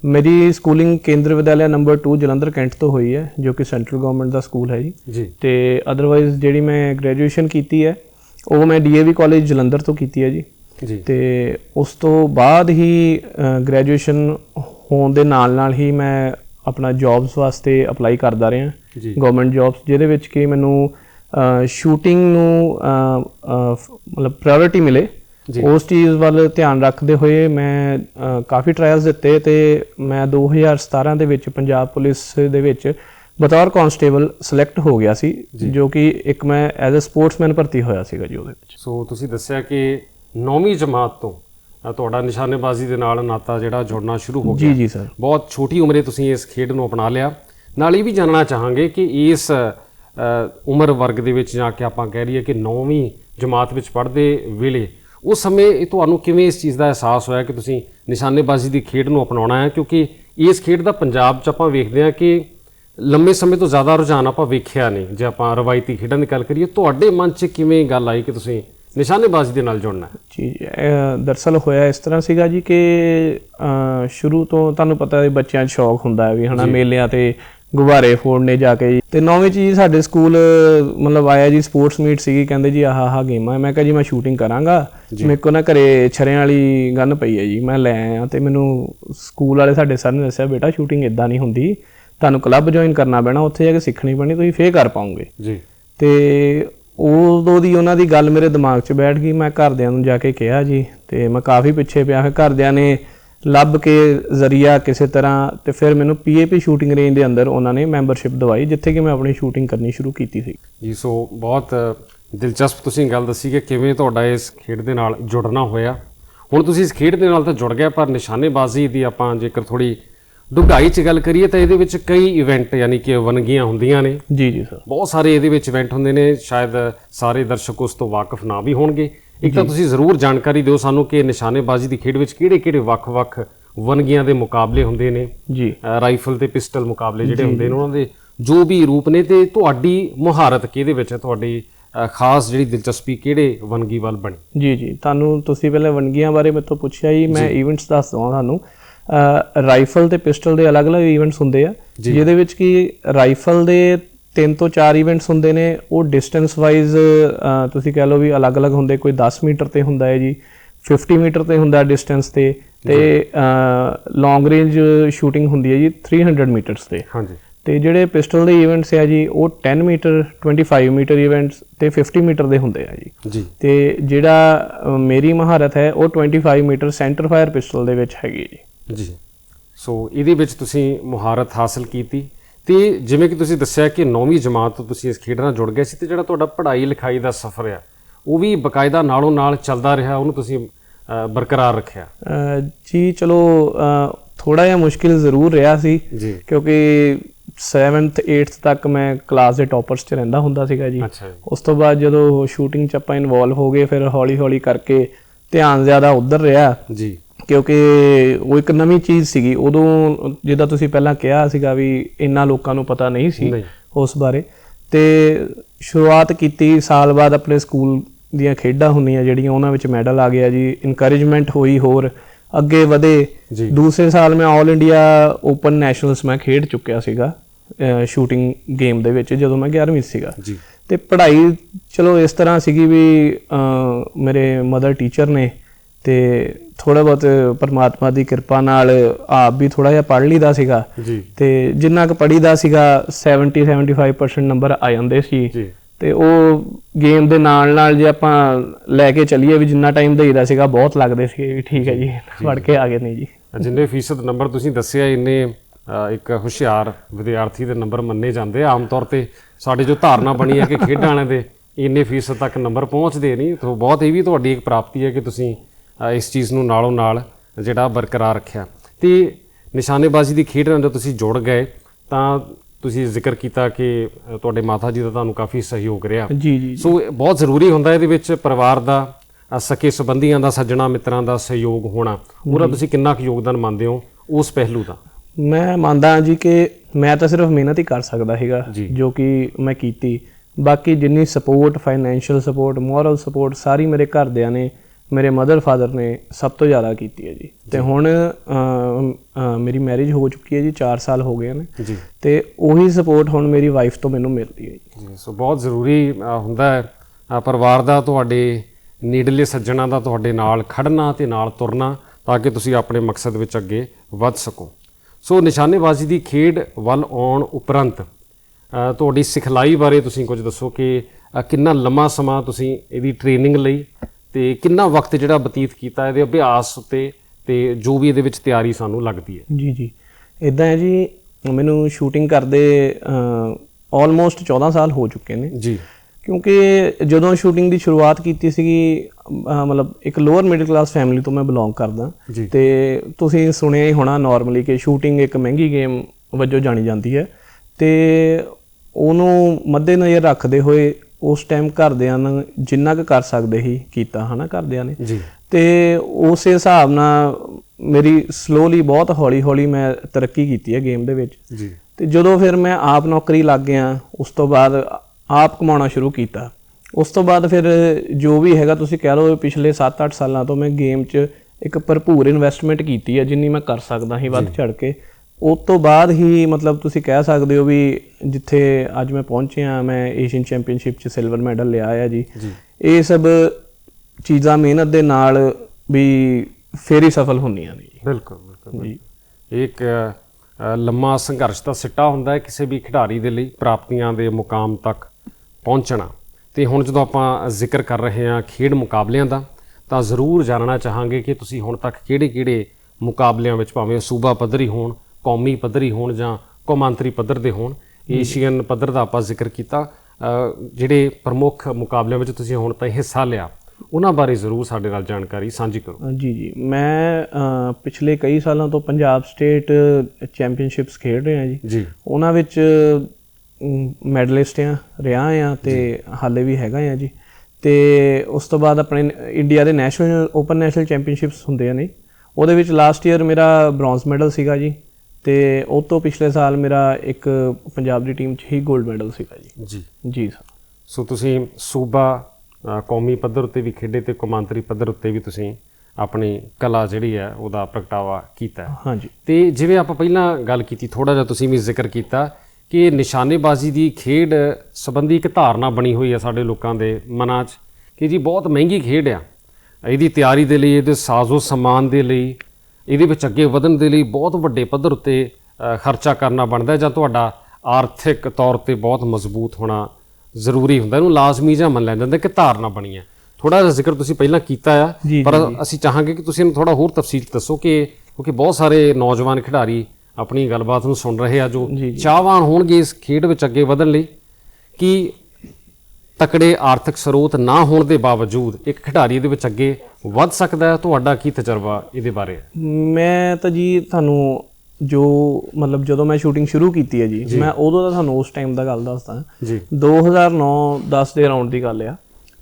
ਮੇਰੀ ਸਕੂਲਿੰਗ ਕੇਂਦਰ ਵਿਦਿਆਲਿਆ ਨੰਬਰ 2 ਜਲੰਧਰ ਕੈਂਟ ਤੋਂ ਹੋਈ ਹੈ ਜੋ ਕਿ ਸੈਂਟਰਲ ਗਵਰਨਮੈਂਟ ਦਾ ਸਕੂਲ ਹੈ ਜੀ। ਤੇ ਅਦਰਵਾਈਜ਼ ਜਿਹੜੀ ਮੈਂ ਗ੍ਰੈਜੂਏਸ਼ਨ ਕੀਤੀ ਹੈ ਉਹ ਮੈਂ ਡੀਏਵੀ ਕਾਲਜ ਜਲੰਧਰ ਤੋਂ ਕੀਤੀ ਹੈ ਜੀ। ਜੀ। ਤੇ ਉਸ ਤੋਂ ਬਾਅਦ ਹੀ ਗ੍ਰੈਜੂਏਸ਼ਨ ਹੋਣ ਦੇ ਨਾਲ ਨਾਲ ਹੀ ਮੈਂ ਆਪਣਾ ਜੌਬਸ ਵਾਸਤੇ ਅਪਲਾਈ ਕਰਦਾ ਰਿਹਾ। ਗਵਰਨਮੈਂਟ ਜੌਬਸ ਜਿਹਦੇ ਵਿੱਚ ਕਿ ਮੈਨੂੰ ਸ਼ੂਟਿੰਗ ਨੂੰ ਮਤਲਬ ਪ੍ਰਾਇੋਰਟੀ ਮਿਲੇ। ਉਸ ਚੀਜ਼ ਵੱਲ ਧਿਆਨ ਰੱਖਦੇ ਹੋਏ ਮੈਂ ਕਾਫੀ ਟ੍ਰਾਇਲਸ ਦਿੱਤੇ ਤੇ ਮੈਂ 2017 ਦੇ ਵਿੱਚ ਪੰਜਾਬ ਪੁਲਿਸ ਦੇ ਵਿੱਚ ਬਤੌਰ ਕਾਂਸਟੇਬਲ ਸਿਲੈਕਟ ਹੋ ਗਿਆ ਸੀ ਜੋ। ਕਿ ਇੱਕ ਮੈਂ ਐਜ਼ ਅ ਸਪੋਰਟਸਮੈਨ ਭਰਤੀ ਹੋਇਆ ਸੀਗਾ ਜੀ ਉਹਦੇ ਵਿੱਚ। ਸੋ ਤੁਸੀਂ ਦੱਸਿਆ ਕਿ 9ਵੀਂ ਜਮਾਤ ਤੋਂ ਤੁਹਾਡਾ ਨਿਸ਼ਾਨੇਬਾਜ਼ੀ ਦੇ ਨਾਲ ਨਾਤਾ ਜਿਹੜਾ ਜੁੜਨਾ ਸ਼ੁਰੂ ਹੋ ਗਿਆ। ਜੀ ਜੀ ਸਰ। ਬਹੁਤ ਛੋਟੀ ਉਮਰੇ ਤੁਸੀਂ ਇਸ ਖੇਡ ਨੂੰ ਅਪਣਾ ਲਿਆ। ਨਾਲ ਇਹ ਵੀ ਜਾਣਨਾ ਚਾਹਾਂਗੇ ਕਿ ਇਸ ਉਮਰ ਵਰਗ ਦੇ ਵਿੱਚ ਜਾ ਕੇ ਆਪਾਂ ਕਹਿ ਲਈਏ ਕਿ 9ਵੀਂ ਜਮਾਤ ਵਿੱਚ ਪੜ੍ਹਦੇ ਵੇਲੇ ਉਸ ਸਮੇਂ ਇਹ ਤੁਹਾਨੂੰ ਕਿਵੇਂ ਇਸ ਚੀਜ਼ ਦਾ ਅਹਿਸਾਸ ਹੋਇਆ ਕਿ ਤੁਸੀਂ ਨਿਸ਼ਾਨੇਬਾਜ਼ੀ ਦੀ ਖੇਡ ਨੂੰ ਅਪਣਾਉਣਾ ਹੈ? ਕਿਉਂਕਿ ਇਸ ਖੇਡ ਦਾ ਪੰਜਾਬ 'ਚ ਆਪਾਂ ਵੇਖਦੇ ਹਾਂ ਕਿ ਲੰਮੇ ਸਮੇਂ ਤੋਂ ਜ਼ਿਆਦਾ ਰੁਝਾਨ ਆਪਾਂ ਵੇਖਿਆ ਨਹੀਂ। ਜੇ ਆਪਾਂ ਰਵਾਇਤੀ ਖੇਡਾਂ ਦੀ ਗੱਲ ਕਰੀਏ ਤੁਹਾਡੇ ਮਨ 'ਚ ਕਿਵੇਂ ਗੱਲ ਆਈ ਕਿ ਤੁਸੀਂ ਨਿਸ਼ਾਨੇਬਾਜ਼ੀ ਦੇ ਨਾਲ ਜੁੜਨਾ ਜੀ ਦਰਅਸਲ ਹੋਇਆ ਇਸ ਤਰ੍ਹਾਂ ਸੀਗਾ ਜੀ ਕਿ ਸ਼ੁਰੂ ਤੋਂ ਤੁਹਾਨੂੰ ਪਤਾ ਹੈ ਬੱਚਿਆਂ 'ਚ ਸ਼ੌਕ ਹੁੰਦਾ ਹੈ ਵੀ ਹਨਾ ਮੇਲਿਆਂ ਤੇ ਗੁਬਾਰੇ ਫੋੜਨੇ ਜਾ ਕੇ। ਤੇ ਨੌਵੀਂ 'ਚ ਜੀ ਸਾਡੇ ਸਕੂਲ ਮਤਲਬ ਆਇਆ ਜੀ ਸਪੋਰਟਸ ਮੀਟ ਸੀਗੀ ਕਹਿੰਦੇ ਜੀ ਆਹ ਆਹ ਗੇਮਾਂ ਮੈਂ ਕਿਹਾ ਜੀ ਮੈਂ ਸ਼ੂਟਿੰਗ ਕਰਾਂਗਾ। ਮੇਰੇ ਕੋਲ ਨਾ ਘਰੇ ਛਰਿਆਂ ਵਾਲੀ ਗਨ ਪਈ ਹੈ ਜੀ। ਮੈਂ ਲੈ ਆਇਆ ਤੇ ਮੈਨੂੰ ਸਕੂਲ ਵਾਲੇ ਸਾਡੇ ਸਰ ਨੇ ਦੱਸਿਆ ਬੇਟਾ ਸ਼ੂਟਿੰਗ ਇਦਾਂ ਨਹੀਂ ਹੁੰਦੀ। ਤੁਹਾਨੂੰ ਕਲੱਬ ਜੁਆਇਨ ਕਰਨਾ ਪੈਣਾ ਉੱਥੇ ਜਾ ਕੇ ਸਿੱਖਣੀ ਪੈਣੀ ਤੁਸੀਂ ਫੇਰ ਕਰ ਪਾਉਂਗੇ ਜੀ। ਤੇ ਉਦੋਂ ਦੀ ਉਹਨਾਂ ਦੀ ਗੱਲ ਮੇਰੇ ਦਿਮਾਗ 'ਚ ਬੈਠ ਗਈ ਮੈਂ ਘਰਦਿਆਂ ਨੂੰ ਜਾ ਕੇ ਕਿਹਾ ਜੀ ਤੇ ਮੈਂ ਕਾਫੀ ਪਿੱਛੇ ਪਿਆ ਫਿਰ ਘਰਦਿਆਂ ਨੇ ਲੱਭ ਕੇ ਜ਼ਰੀਆ ਕਿਸੇ ਤਰ੍ਹਾਂ ਤੇ ਫਿਰ ਮੈਨੂੰ ਪੀਏਪੀ ਸ਼ੂਟਿੰਗ ਰੇਂਜ ਦੇ ਅੰਦਰ ਉਹਨਾਂ ਨੇ ਮੈਂਬਰਸ਼ਿਪ ਦਵਾਈ ਜਿੱਥੇ ਕਿ ਮੈਂ ਆਪਣੀ ਸ਼ੂਟਿੰਗ ਕਰਨੀ ਸ਼ੁਰੂ ਕੀਤੀ ਸੀ। ਜੀ ਸੋ ਬਹੁਤ ਦਿਲਚਸਪ ਤੁਸੀਂ ਗੱਲ ਦੱਸੀ ਕਿ ਕਿਵੇਂ ਤੁਹਾਡਾ ਇਸ ਖੇਡ ਦੇ ਨਾਲ ਜੁੜਨਾ ਹੋਇਆ। ਹੁਣ ਤੁਸੀਂ ਇਸ ਖੇਡ ਦੇ ਨਾਲ ਤਾਂ ਜੁੜ ਗਏ ਪਰ ਨਿਸ਼ਾਨੇਬਾਜ਼ੀ ਦੀ ਆਪਾਂ ਜੇਕਰ ਥੋੜੀ ਡੂੰਘਾਈ 'ਚ ਗੱਲ ਕਰੀਏ ਤਾਂ ਇਹਦੇ ਵਿੱਚ ਕਈ ਇਵੈਂਟ ਯਾਨੀ ਕਿ ਵਨਗੀਆਂ ਹੁੰਦੀਆਂ ਨੇ। ਜੀ ਜੀ ਸਰ ਬਹੁਤ ਸਾਰੇ ਇਹਦੇ ਵਿੱਚ ਇਵੈਂਟ ਹੁੰਦੇ ਨੇ ਸ਼ਾਇਦ ਸਾਰੇ ਦਰਸ਼ਕ ਉਸ ਤੋਂ ਵਾਕਿਫ ਨਾ ਵੀ ਹੋਣਗੇ। ਇੱਕ ਤਾਂ ਤੁਸੀਂ ਜ਼ਰੂਰ ਜਾਣਕਾਰੀ ਦਿਓ ਸਾਨੂੰ ਕਿ ਨਿਸ਼ਾਨੇਬਾਜ਼ੀ ਦੀ ਖੇਡ ਵਿੱਚ ਕਿਹੜੇ-ਕਿਹੜੇ ਵੱਖ-ਵੱਖ ਵਨਗੀਆਂ ਦੇ ਮੁਕਾਬਲੇ ਹੁੰਦੇ ਨੇ। ਜੀ। ਰਾਈਫਲ ਤੇ ਪਿਸਟਲ ਮੁਕਾਬਲੇ ਜਿਹੜੇ ਹੁੰਦੇ ਨੇ ਉਹਨਾਂ ਦੇ ਜੋ ਵੀ ਰੂਪ ਨੇ ਤੇ ਤੁਹਾਡੀ ਮੁਹਾਰਤ ਕਿਹਦੇ ਵਿੱਚ ਹੈ? ਤੁਹਾਡੀ ਖਾਸ ਜਿਹੜੀ ਦਿਲਚਸਪੀ ਕਿਹੜੇ ਵੰਨਗੀ ਵੱਲ ਬਣੀ? ਜੀ ਜੀ। ਤੁਹਾਨੂੰ ਤੁਸੀਂ ਪਹਿਲੇ ਵਣਗੀਆਂ ਬਾਰੇ ਤੋਂ ਪੁੱਛਿਆ ਜੀ ਮੈਂ ਇਵੈਂਟਸ ਦੱਸ ਦਵਾਂ ਤੁਹਾਨੂੰ। ਰਾਈਫਲ ਤੇ ਪਿਸਟਲ ਦੇ ਅਲੱਗ-ਅਲੱਗ ਇਵੈਂਟਸ ਹੁੰਦੇ ਆ। ਜਿਹਦੇ ਵਿੱਚ ਕੀ ਰਾਈਫਲ ਦੇ ਤਿੰਨ ਤੋਂ ਚਾਰ ਇਵੈਂਟਸ ਹੁੰਦੇ ਨੇ ਉਹ ਡਿਸਟੈਂਸ ਵਾਈਜ਼ ਤੁਸੀਂ ਕਹਿ ਲਓ ਵੀ ਅਲੱਗ-ਅਲੱਗ ਹੁੰਦੇ। ਕੋਈ 10 ਮੀਟਰ ਤੇ ਹੁੰਦਾ ਹੈ ਜੀ 50 ਮੀਟਰ ਤੇ ਹੁੰਦਾ ਡਿਸਟੈਂਸ ਤੇ। ਤੇ ਲੌਂਗ ਰੇਂਜ ਸ਼ੂਟਿੰਗ ਹੁੰਦੀ ਹੈ ਜੀ 300 ਮੀਟਰਸ ਤੇ। ਹਾਂਜੀ। ਤੇ ਜਿਹੜੇ ਪਿਸਟਲ ਦੇ ਇਵੈਂਟਸ ਆ ਜੀ ਉਹ 10 ਮੀਟਰ 25 ਮੀਟਰ ਇਵੈਂਟਸ ਤੇ 50 ਮੀਟਰ ਦੇ ਹੁੰਦੇ ਆ ਜੀ। ਤੇ ਜਿਹੜਾ ਮੇਰੀ ਮਹਾਰਤ ਹੈ ਉਹ 25 ਮੀਟਰ ਸੈਂਟਰ ਫਾਇਰ ਪਿਸਟਲ ਦੇ ਵਿੱਚ ਹੈਗੀ ਜੀ। ਜੀ। ਸੋ ਇਹਦੇ ਵਿੱਚ ਤੁਸੀਂ ਮੁਹਾਰਤ ਹਾਸਲ ਕੀਤੀ। ਤੇ ਜਿਵੇਂ ਕਿ ਤੁਸੀਂ ਦੱਸਿਆ ਕਿ 9ਵੀਂ ਜਮਾਤ ਤੋਂ ਤੁਸੀਂ ਇਸ ਖੇਡ ਨਾਲ ਜੁੜ ਗਏ ਸੀ ਤੇ ਜਿਹੜਾ ਤੁਹਾਡਾ ਪੜ੍ਹਾਈ ਲਿਖਾਈ ਦਾ ਸਫ਼ਰ ਆ ਉਹ ਵੀ ਬਕਾਇਦਾ ਨਾਲੋਂ ਨਾਲ ਚੱਲਦਾ ਰਿਹਾ ਉਹਨੂੰ ਤੁਸੀਂ ਬਰਕਰਾਰ ਰੱਖਿਆ। ਜੀ ਚਲੋ ਥੋੜਾ ਜਿਹਾ ਮੁਸ਼ਕਿਲ ਜ਼ਰੂਰ ਰਿਹਾ ਸੀ ਕਿਉਂਕਿ 7th 8th ਤੱਕ ਮੈਂ ਕਲਾਸ ਦੇ ਟੌਪਰਸ 'ਚ ਰਹਿੰਦਾ ਹੁੰਦਾ ਸੀਗਾ ਜੀ। ਉਸ ਤੋਂ ਬਾਅਦ ਜਦੋਂ ਸ਼ੂਟਿੰਗ 'ਚ ਆਪਾਂ ਇਨਵੋਲਵ ਹੋ ਗਏ ਫਿਰ ਹੌਲੀ ਹੌਲੀ ਕਰਕੇ ਧਿਆਨ ਜ਼ਿਆਦਾ ਉਧਰ ਰਿਹਾ। ਜੀ। ਕਿਉਂਕਿ ਉਹ ਇੱਕ ਨਵੀਂ ਚੀਜ਼ ਸੀਗੀ। ਉਦੋਂ ਜਿੱਦਾਂ ਤੁਸੀਂ ਪਹਿਲਾਂ ਕਿਹਾ ਸੀਗਾ ਵੀ ਇੰਨਾ ਲੋਕਾਂ ਨੂੰ ਪਤਾ ਨਹੀਂ ਸੀ। ਉਸ ਬਾਰੇ। ਤੇ ਸ਼ੁਰੂਆਤ ਕੀਤੀ ਸਾਲ ਬਾਅਦ ਆਪਣੇ ਸਕੂਲ ਦੀਆਂ ਖੇਡਾਂ ਹੁੰਦੀਆਂ ਜਿਹੜੀਆਂ ਉਹਨਾਂ ਵਿੱਚ ਮੈਡਲ ਆ ਗਿਆ ਜੀ। ਇਨਕਰੇਜਮੈਂਟ ਹੋਈ ਹੋਰ ਅੱਗੇ ਵਧੇ। ਦੂਸਰੇ ਸਾਲ ਮੈਂ 올 ਇੰਡੀਆ ਓਪਨ ਨੈਸ਼ਨਲਸ ਮੈਂ ਖੇਡ ਚੁੱਕਿਆ ਸੀਗਾ ਸ਼ੂਟਿੰਗ ਗੇਮ ਦੇ ਵਿੱਚ ਜਦੋਂ ਮੈਂ 11ਵੀਂ 'ਚ ਸੀਗਾ। ਜੀ। ਤੇ ਪੜ੍ਹਾਈ ਚਲੋ ਇਸ ਤਰ੍ਹਾਂ ਸੀਗੀ ਵੀ ਮੇਰੇ ਮਦਰ ਟੀਚਰ ਨੇ ਤੇ ਥੋੜਾ ਬਹੁਤ ਪਰਮਾਤਮਾ ਦੀ ਕਿਰਪਾ ਨਾਲ ਆਪ ਵੀ ਥੋੜਾ ਜਿਹਾ ਪੜ੍ਹ ਲਈਦਾ ਸੀਗਾ। ਜੀ। ਤੇ ਜਿੰਨਾ ਕੁ ਪੜ੍ਹੀਦਾ ਸੀਗਾ 70 75% ਨੰਬਰ ਆ ਜਾਂਦੇ ਸੀ। ਜੀ। ਤੇ ਉਹ ਗੇਮ ਦੇ ਨਾਲ ਨਾਲ ਜੇ ਆਪਾਂ ਲੈ ਕੇ ਚੱਲੀਏ ਵੀ ਜਿੰਨਾ ਟਾਈਮ ਦੇਈਦਾ ਸੀਗਾ ਬਹੁਤ ਲੱਗਦੇ ਸੀ ਵੀ ਠੀਕ ਹੈ ਜੀ ਪੜ੍ਹ ਕੇ ਆ ਗਏ ਨੇ ਜੀ। ਜਿੰਨੇ ਫੀਸਦ ਨੰਬਰ ਤੁਸੀਂ ਦੱਸਿਆ ਇੰਨੇ ਇੱਕ ਹੁਸ਼ਿਆਰ ਵਿਦਿਆਰਥੀ ਦੇ ਨੰਬਰ ਮੰਨੇ ਜਾਂਦੇ ਆਮ ਤੌਰ ਤੇ ਸਾਡੇ ਜੋ ਧਾਰਨਾ ਬਣੀ ਹੈ ਕਿ ਖੇਡਾਂ ਵਾਲਿਆਂ ਦੇ ਇੰਨੇ ਫੀਸਦ ਤੱਕ ਨੰਬਰ ਪਹੁੰਚਦੇ ਨਹੀਂ। ਤਾਂ ਬਹੁਤ ਇਹ ਵੀ ਤੁਹਾਡੀ ਇੱਕ ਪ੍ਰਾਪਤੀ ਹੈ ਕਿ ਤੁਸੀਂ ਇਸ ਚੀਜ਼ ਨੂੰ ਨਾਲੋਂ ਨਾਲ ਜਿਹੜਾ ਬਰਕਰਾਰ ਰੱਖਿਆ। ਤੇ ਨਿਸ਼ਾਨੇਬਾਜ਼ੀ ਦੀ ਖੇਡ ਨਾਲ ਜਦੋਂ ਤੁਸੀਂ ਜੁੜ ਗਏ ਤਾਂ ਤੁਸੀਂ ਜ਼ਿਕਰ ਕੀਤਾ ਕਿ ਤੁਹਾਡੇ ਮਾਤਾ ਜੀ ਦਾ ਤੁਹਾਨੂੰ ਕਾਫੀ ਸਹਿਯੋਗ ਰਿਹਾ। ਜੀ ਜੀ ਸੋ ਬਹੁਤ ਜ਼ਰੂਰੀ ਹੁੰਦਾ ਇਹਦੇ ਵਿੱਚ ਪਰਿਵਾਰ ਦਾ ਸਕੇ ਸੰਬੰਧੀਆਂ ਦਾ ਸੱਜਣਾ ਮਿੱਤਰਾਂ ਦਾ ਸਹਿਯੋਗ ਹੋਣਾ। ਉਹਦਾ ਤੁਸੀਂ ਕਿੰਨਾ ਕੁ ਯੋਗਦਾਨ ਮੰਨਦੇ ਹੋ ਉਸ ਪਹਿਲੂ ਦਾ? ਮੈਂ ਮੰਨਦਾ ਹਾਂ ਜੀ ਕਿ ਮੈਂ ਤਾਂ ਸਿਰਫ ਮਿਹਨਤ ਹੀ ਕਰ ਸਕਦਾ ਜੀ। ਜੋ ਕਿ ਮੈਂ ਕੀਤੀ। ਬਾਕੀ ਜਿੰਨੀ support financial support moral support ਸਾਰੀ ਮੇਰੇ ਘਰਦਿਆਂ ਨੇ ਮੇਰੇ ਮਦਰ ਫਾਦਰ ਨੇ ਸਭ ਤੋਂ ਜ਼ਿਆਦਾ ਕੀਤੀ ਹੈ ਜੀ। ਤੇ ਹੁਣ ਮੇਰੀ ਮੈਰਿਜ ਹੋ ਚੁੱਕੀ ਹੈ ਜੀ 4 ਸਾਲ ਹੋ ਗਏ ਨੇ ਜੀ। ਤੇ ਉਹੀ ਸਪੋਰਟ ਹੁਣ ਮੇਰੀ ਵਾਈਫ ਤੋਂ ਮੈਨੂੰ ਮਿਲਦੀ ਹੈ ਜੀ। ਸੋ ਬਹੁਤ ਜ਼ਰੂਰੀ ਹੁੰਦਾ ਹੈ ਪਰਿਵਾਰ ਦਾ ਤੁਹਾਡੇ ਨੇੜਲੇ ਸੱਜਣਾ ਦਾ ਤੁਹਾਡੇ ਨਾਲ ਖੜਨਾ ਤੇ ਨਾਲ ਤੁਰਨਾ ਤਾਂ ਕਿ ਤੁਸੀਂ ਆਪਣੇ ਮਕਸਦ ਵਿੱਚ ਅੱਗੇ ਵੱਧ ਸਕੋ। ਸੋ ਨਿਸ਼ਾਨੇਬਾਜ਼ੀ ਦੀ ਖੇਡ ਵੱਲ ਆਉਣ ਉਪਰੰਤ ਤੁਹਾਡੀ ਸਿਖਲਾਈ ਬਾਰੇ ਤੁਸੀਂ ਕੁਝ ਦੱਸੋ ਕਿ ਕਿੰਨਾ ਲੰਮਾ ਸਮਾਂ ਤੁਸੀਂ ਇਹਦੀ ਟ੍ਰੇਨਿੰਗ ਲਈ ਤੇ ਕਿੰਨਾ ਵਕਤ ਜਿਹੜਾ ਬਤੀਤ ਕੀਤਾ ਇਹਦੇ ਅਭਿਆਸ ਉੱਤੇ ਤੇ ਜੋ ਵੀ ਇਹਦੇ ਵਿੱਚ ਤਿਆਰੀ ਸਾਨੂੰ ਲੱਗਦੀ ਹੈ। ਜੀ ਜੀ। ਇਦਾਂ ਹੈ ਜੀ ਮੈਨੂੰ ਸ਼ੂਟਿੰਗ ਕਰਦੇ ਆਲਮੋਸਟ 14 ਸਾਲ ਹੋ ਚੁੱਕੇ ਨੇ। ਜੀ। ਕਿਉਂਕਿ ਜਦੋਂ ਸ਼ੂਟਿੰਗ ਦੀ ਸ਼ੁਰੂਆਤ ਕੀਤੀ ਸੀਗੀ ਮਤਲਬ ਇੱਕ ਲੋਅਰ ਮਿਡਲ ਕਲਾਸ ਫੈਮਿਲੀ ਤੋਂ ਮੈਂ ਬਿਲੋਂਗ ਕਰਦਾ। ਤੇ ਤੁਸੀਂ ਸੁਣਿਆ ਹੀ ਹੋਣਾ ਨਾਰਮਲੀ ਕਿ ਸ਼ੂਟਿੰਗ ਇੱਕ ਮਹਿੰਗੀ ਗੇਮ ਵਜੋਂ ਜਾਣੀ ਜਾਂਦੀ ਹੈ। ਤੇ ਉਹਨੂੰ ਮੱਦੇਨਜ਼ਰ ਰੱਖਦੇ ਹੋਏ ਉਸ ਟਾਈਮ ਘਰਦਿਆਂ ਨੇ ਜਿੰਨਾ ਕੁ ਕਰ ਸਕਦੇ ਸੀ ਕੀਤਾ ਹਨਾ ਘਰਦਿਆਂ ਨੇ। ਜੀ। ਤੇ ਉਸੇ ਹਿਸਾਬ ਨਾਲ ਮੇਰੀ ਸਲੋਲੀ ਬਹੁਤ ਹੌਲੀ ਹੌਲੀ ਮੈਂ ਤਰੱਕੀ ਕੀਤੀ ਹੈ ਗੇਮ ਦੇ ਵਿੱਚ। ਜੀ। ਤੇ ਜਦੋਂ ਫਿਰ ਮੈਂ ਆਪ ਨੌਕਰੀ ਲੱਗ ਗਿਆ ਉਸ ਤੋਂ ਬਾਅਦ ਆਪ ਕਮਾਉਣਾ ਸ਼ੁਰੂ ਕੀਤਾ। ਉਸ ਤੋਂ ਬਾਅਦ ਫਿਰ ਜੋ ਵੀ ਹੈਗਾ ਤੁਸੀਂ ਕਹਿ ਲਓ ਪਿਛਲੇ 7-8 ਸਾਲਾਂ ਤੋਂ ਮੈਂ ਗੇਮ 'ਚ ਇੱਕ ਭਰਪੂਰ ਇਨਵੈਸਟਮੈਂਟ ਕੀਤੀ ਹੈ ਜਿੰਨੀ ਮੈਂ ਕਰ ਸਕਦਾ ਸੀ ਵੱਧ ਚੜ ਕੇ। ਉਸ ਤੋਂ ਬਾਅਦ ਹੀ ਮਤਲਬ ਤੁਸੀਂ ਕਹਿ ਸਕਦੇ ਹੋ ਵੀ ਜਿੱਥੇ ਅੱਜ ਮੈਂ ਪਹੁੰਚਿਆ ਮੈਂ ਏਸ਼ੀਅਨ ਚੈਂਪੀਅਨਸ਼ਿਪ 'ਚ ਸਿਲਵਰ ਮੈਡਲ ਲਿਆ ਆ ਜੀ। ਇਹ ਸਭ ਚੀਜ਼ਾਂ ਮਿਹਨਤ ਦੇ ਨਾਲ ਵੀ ਫੇਰ ਹੀ ਸਫਲ ਹੁੰਦੀਆਂ ਨੇ ਜੀ। ਬਿਲਕੁਲ ਬਿਲਕੁਲ ਜੀ। ਇੱਕ ਲੰਮਾ ਸੰਘਰਸ਼ ਦਾ ਸਿੱਟਾ ਹੁੰਦਾ ਹੈ ਕਿਸੇ ਵੀ ਖਿਡਾਰੀ ਦੇ ਲਈ ਪ੍ਰਾਪਤੀਆਂ ਦੇ ਮੁਕਾਮ ਤੱਕ ਪਹੁੰਚਣਾ। ਤੇ ਹੁਣ ਜਦੋਂ ਆਪਾਂ ਜ਼ਿਕਰ ਕਰ ਰਹੇ ਹਾਂ ਖੇਡ ਮੁਕਾਬਲਿਆਂ ਦਾ ਤਾਂ ਜ਼ਰੂਰ ਜਾਣਨਾ ਚਾਹਾਂਗੇ ਕਿ ਤੁਸੀਂ ਹੁਣ ਤੱਕ ਕਿਹੜੇ-ਕਿਹੜੇ ਮੁਕਾਬਲਿਆਂ ਵਿੱਚ ਭਾਵੇਂ ਸੂਬਾ ਪੱਧਰੀ ਹੋਣ ਕੌਮੀ ਪੱਧਰੀ ਹੋਣ ਜਾਂ ਕੌਮਾਂਤਰੀ ਪੱਧਰ ਦੇ ਹੋਣ। ਏਸ਼ੀਅਨ ਪੱਧਰ ਦਾ ਆਪਾਂ ਜ਼ਿਕਰ ਕੀਤਾ। ਜਿਹੜੇ ਪ੍ਰਮੁੱਖ ਮੁਕਾਬਲਿਆਂ ਵਿੱਚ ਤੁਸੀਂ ਹੁਣ ਤਾਈਂ ਹਿੱਸਾ ਲਿਆ ਉਹਨਾਂ ਬਾਰੇ ਜ਼ਰੂਰ ਸਾਡੇ ਨਾਲ ਜਾਣਕਾਰੀ ਸਾਂਝੀ ਕਰੋ। ਜੀ ਜੀ। ਮੈਂ ਪਿਛਲੇ ਕਈ ਸਾਲਾਂ ਤੋਂ ਪੰਜਾਬ ਸਟੇਟ ਚੈਂਪੀਅਨਸ਼ਿਪਸ ਖੇਡ ਰਿਹਾ ਜੀ। ਜੀ। ਉਹਨਾਂ ਵਿੱਚ ਮੈਡਲਿਸਟ ਆ ਰਿਹਾ ਆ ਤੇ ਹਾਲੇ ਵੀ ਹੈਗਾ ਆ ਜੀ। ਤੇ ਉਸ ਤੋਂ ਬਾਅਦ ਆਪਣੇ ਇੰਡੀਆ ਦੇ ਨੈਸ਼ਨਲ ਓਪਨ ਨੈਸ਼ਨਲ ਚੈਂਪੀਅਨਸ਼ਿਪਸ ਹੁੰਦੇ ਨੇ। ਉਹਦੇ ਵਿੱਚ ਲਾਸਟ ਈਅਰ ਮੇਰਾ ਬ੍ਰੌਂਜ਼ ਮੈਡਲ ਸੀਗਾ ਜੀ। ਤੇ ਉਹ ਤੋਂ ਪਿਛਲੇ ਸਾਲ ਮੇਰਾ ਇੱਕ ਪੰਜਾਬ ਦੀ ਟੀਮ 'ਚ ਹੀ 골ਡ ਮੈਡਲ ਸੀਗਾ ਜੀ। ਜੀ। ਜੀ ਸਰ। ਸੋ ਤੁਸੀਂ ਸੂਬਾ ਕੌਮੀ ਪੱਧਰ ਉੱਤੇ ਵੀ ਖੇਡੇ ਤੇ ਕੌਮਾਂਤਰੀ ਪੱਧਰ ਉੱਤੇ ਵੀ ਤੁਸੀਂ ਆਪਣੀ ਕਲਾ ਜਿਹੜੀ ਹੈ ਉਹਦਾ ਪ੍ਰਗਟਾਵਾ ਕੀਤਾ। ਹਾਂਜੀ। ਤੇ ਜਿਵੇਂ ਆਪਾਂ ਪਹਿਲਾਂ ਗੱਲ ਕੀਤੀ ਥੋੜਾ ਜਿਹਾ ਤੁਸੀਂ ਵੀ ਜ਼ਿਕਰ ਕੀਤਾ ਕਿ ਨਿਸ਼ਾਨੇਬਾਜ਼ੀ ਦੀ ਖੇਡ ਸੰਬੰਧੀ ਇੱਕ ਧਾਰਨਾ ਬਣੀ ਹੋਈ ਹੈ ਸਾਡੇ ਲੋਕਾਂ ਦੇ ਮਨਾਂ 'ਚ ਕਿ ਜੀ ਬਹੁਤ ਮਹਿੰਗੀ ਖੇਡ ਆ। ਇਹਦੀ ਤਿਆਰੀ ਦੇ ਲਈ ਇਹਦੇ ਸਾਜ਼ੋ ਸਮਾਨ ਦੇ ਲਈ ਇਹਦੇ ਵਿੱਚ ਅੱਗੇ ਵਧਣ ਦੇ ਲਈ ਬਹੁਤ ਵੱਡੇ ਪੱਧਰ ਉੱਤੇ ਖਰਚਾ ਕਰਨਾ ਬਣਦਾ ਜਾਂ ਤੁਹਾਡਾ ਆਰਥਿਕ ਤੌਰ ਤੇ ਬਹੁਤ ਮਜ਼ਬੂਤ ਹੋਣਾ ਜ਼ਰੂਰੀ ਹੁੰਦਾ। ਇਹਨੂੰ ਲਾਜ਼ਮੀ ਜਾਂ ਮੰਨ ਲੈਂਦੇ ਨੇ ਕਿ ਧਾਰਨਾ ਬਣੀ ਹੈ। ਥੋੜਾ ਜਿਹਾ ਜ਼ਿਕਰ ਤੁਸੀਂ ਪਹਿਲਾਂ ਕੀਤਾ ਆ ਪਰ ਅਸੀਂ ਚਾਹਾਂਗੇ ਕਿ ਤੁਸੀਂ ਇਹਨੂੰ ਥੋੜਾ ਹੋਰ ਤਫਸੀਲ ਦੱਸੋ ਕਿ ਕਿਉਂਕਿ ਬਹੁਤ ਸਾਰੇ ਨੌਜਵਾਨ ਖਿਡਾਰੀ ਆਪਣੀ ਗੱਲਬਾਤ ਨੂੰ ਸੁਣ ਰਹੇ ਆ ਜੋ। ਚਾਹਵਾਨ ਹੋਣਗੇ ਇਸ ਖੇਡ ਵਿੱਚ ਅੱਗੇ ਵਧਣ ਲਈ ਕਿ ਤਕੜੇ ਆਰਥਿਕ ਸਰੋਤ ਨਾ ਹੋਣ ਦੇ ਬਾਵਜੂਦ ਇੱਕ ਖਿਡਾਰੀ ਦੇ ਵਿੱਚ ਅੱਗੇ ਵੱਧ ਸਕਦਾ ਹੈ ਤੁਹਾਡਾ ਕੀ ਤਜਰਬਾ ਇਹਦੇ ਬਾਰੇ? ਹੈ ਮੈਂ ਤਾਂ ਜੀ ਤੁਹਾਨੂੰ ਜੋ ਮਤਲਬ ਜਦੋਂ ਮੈਂ ਸ਼ੂਟਿੰਗ ਸ਼ੁਰੂ ਕੀਤੀ ਹੈ ਜੀ ਮੈਂ ਉਦੋਂ ਦਾ ਤੁਹਾਨੂੰ ਉਸ ਟਾਈਮ ਦਾ ਗੱਲ ਦੱਸਦਾ। ਜੀ। 2009-10 ਦੇ ਅਰਾਊਂਡ ਦੀ ਗੱਲ ਆ।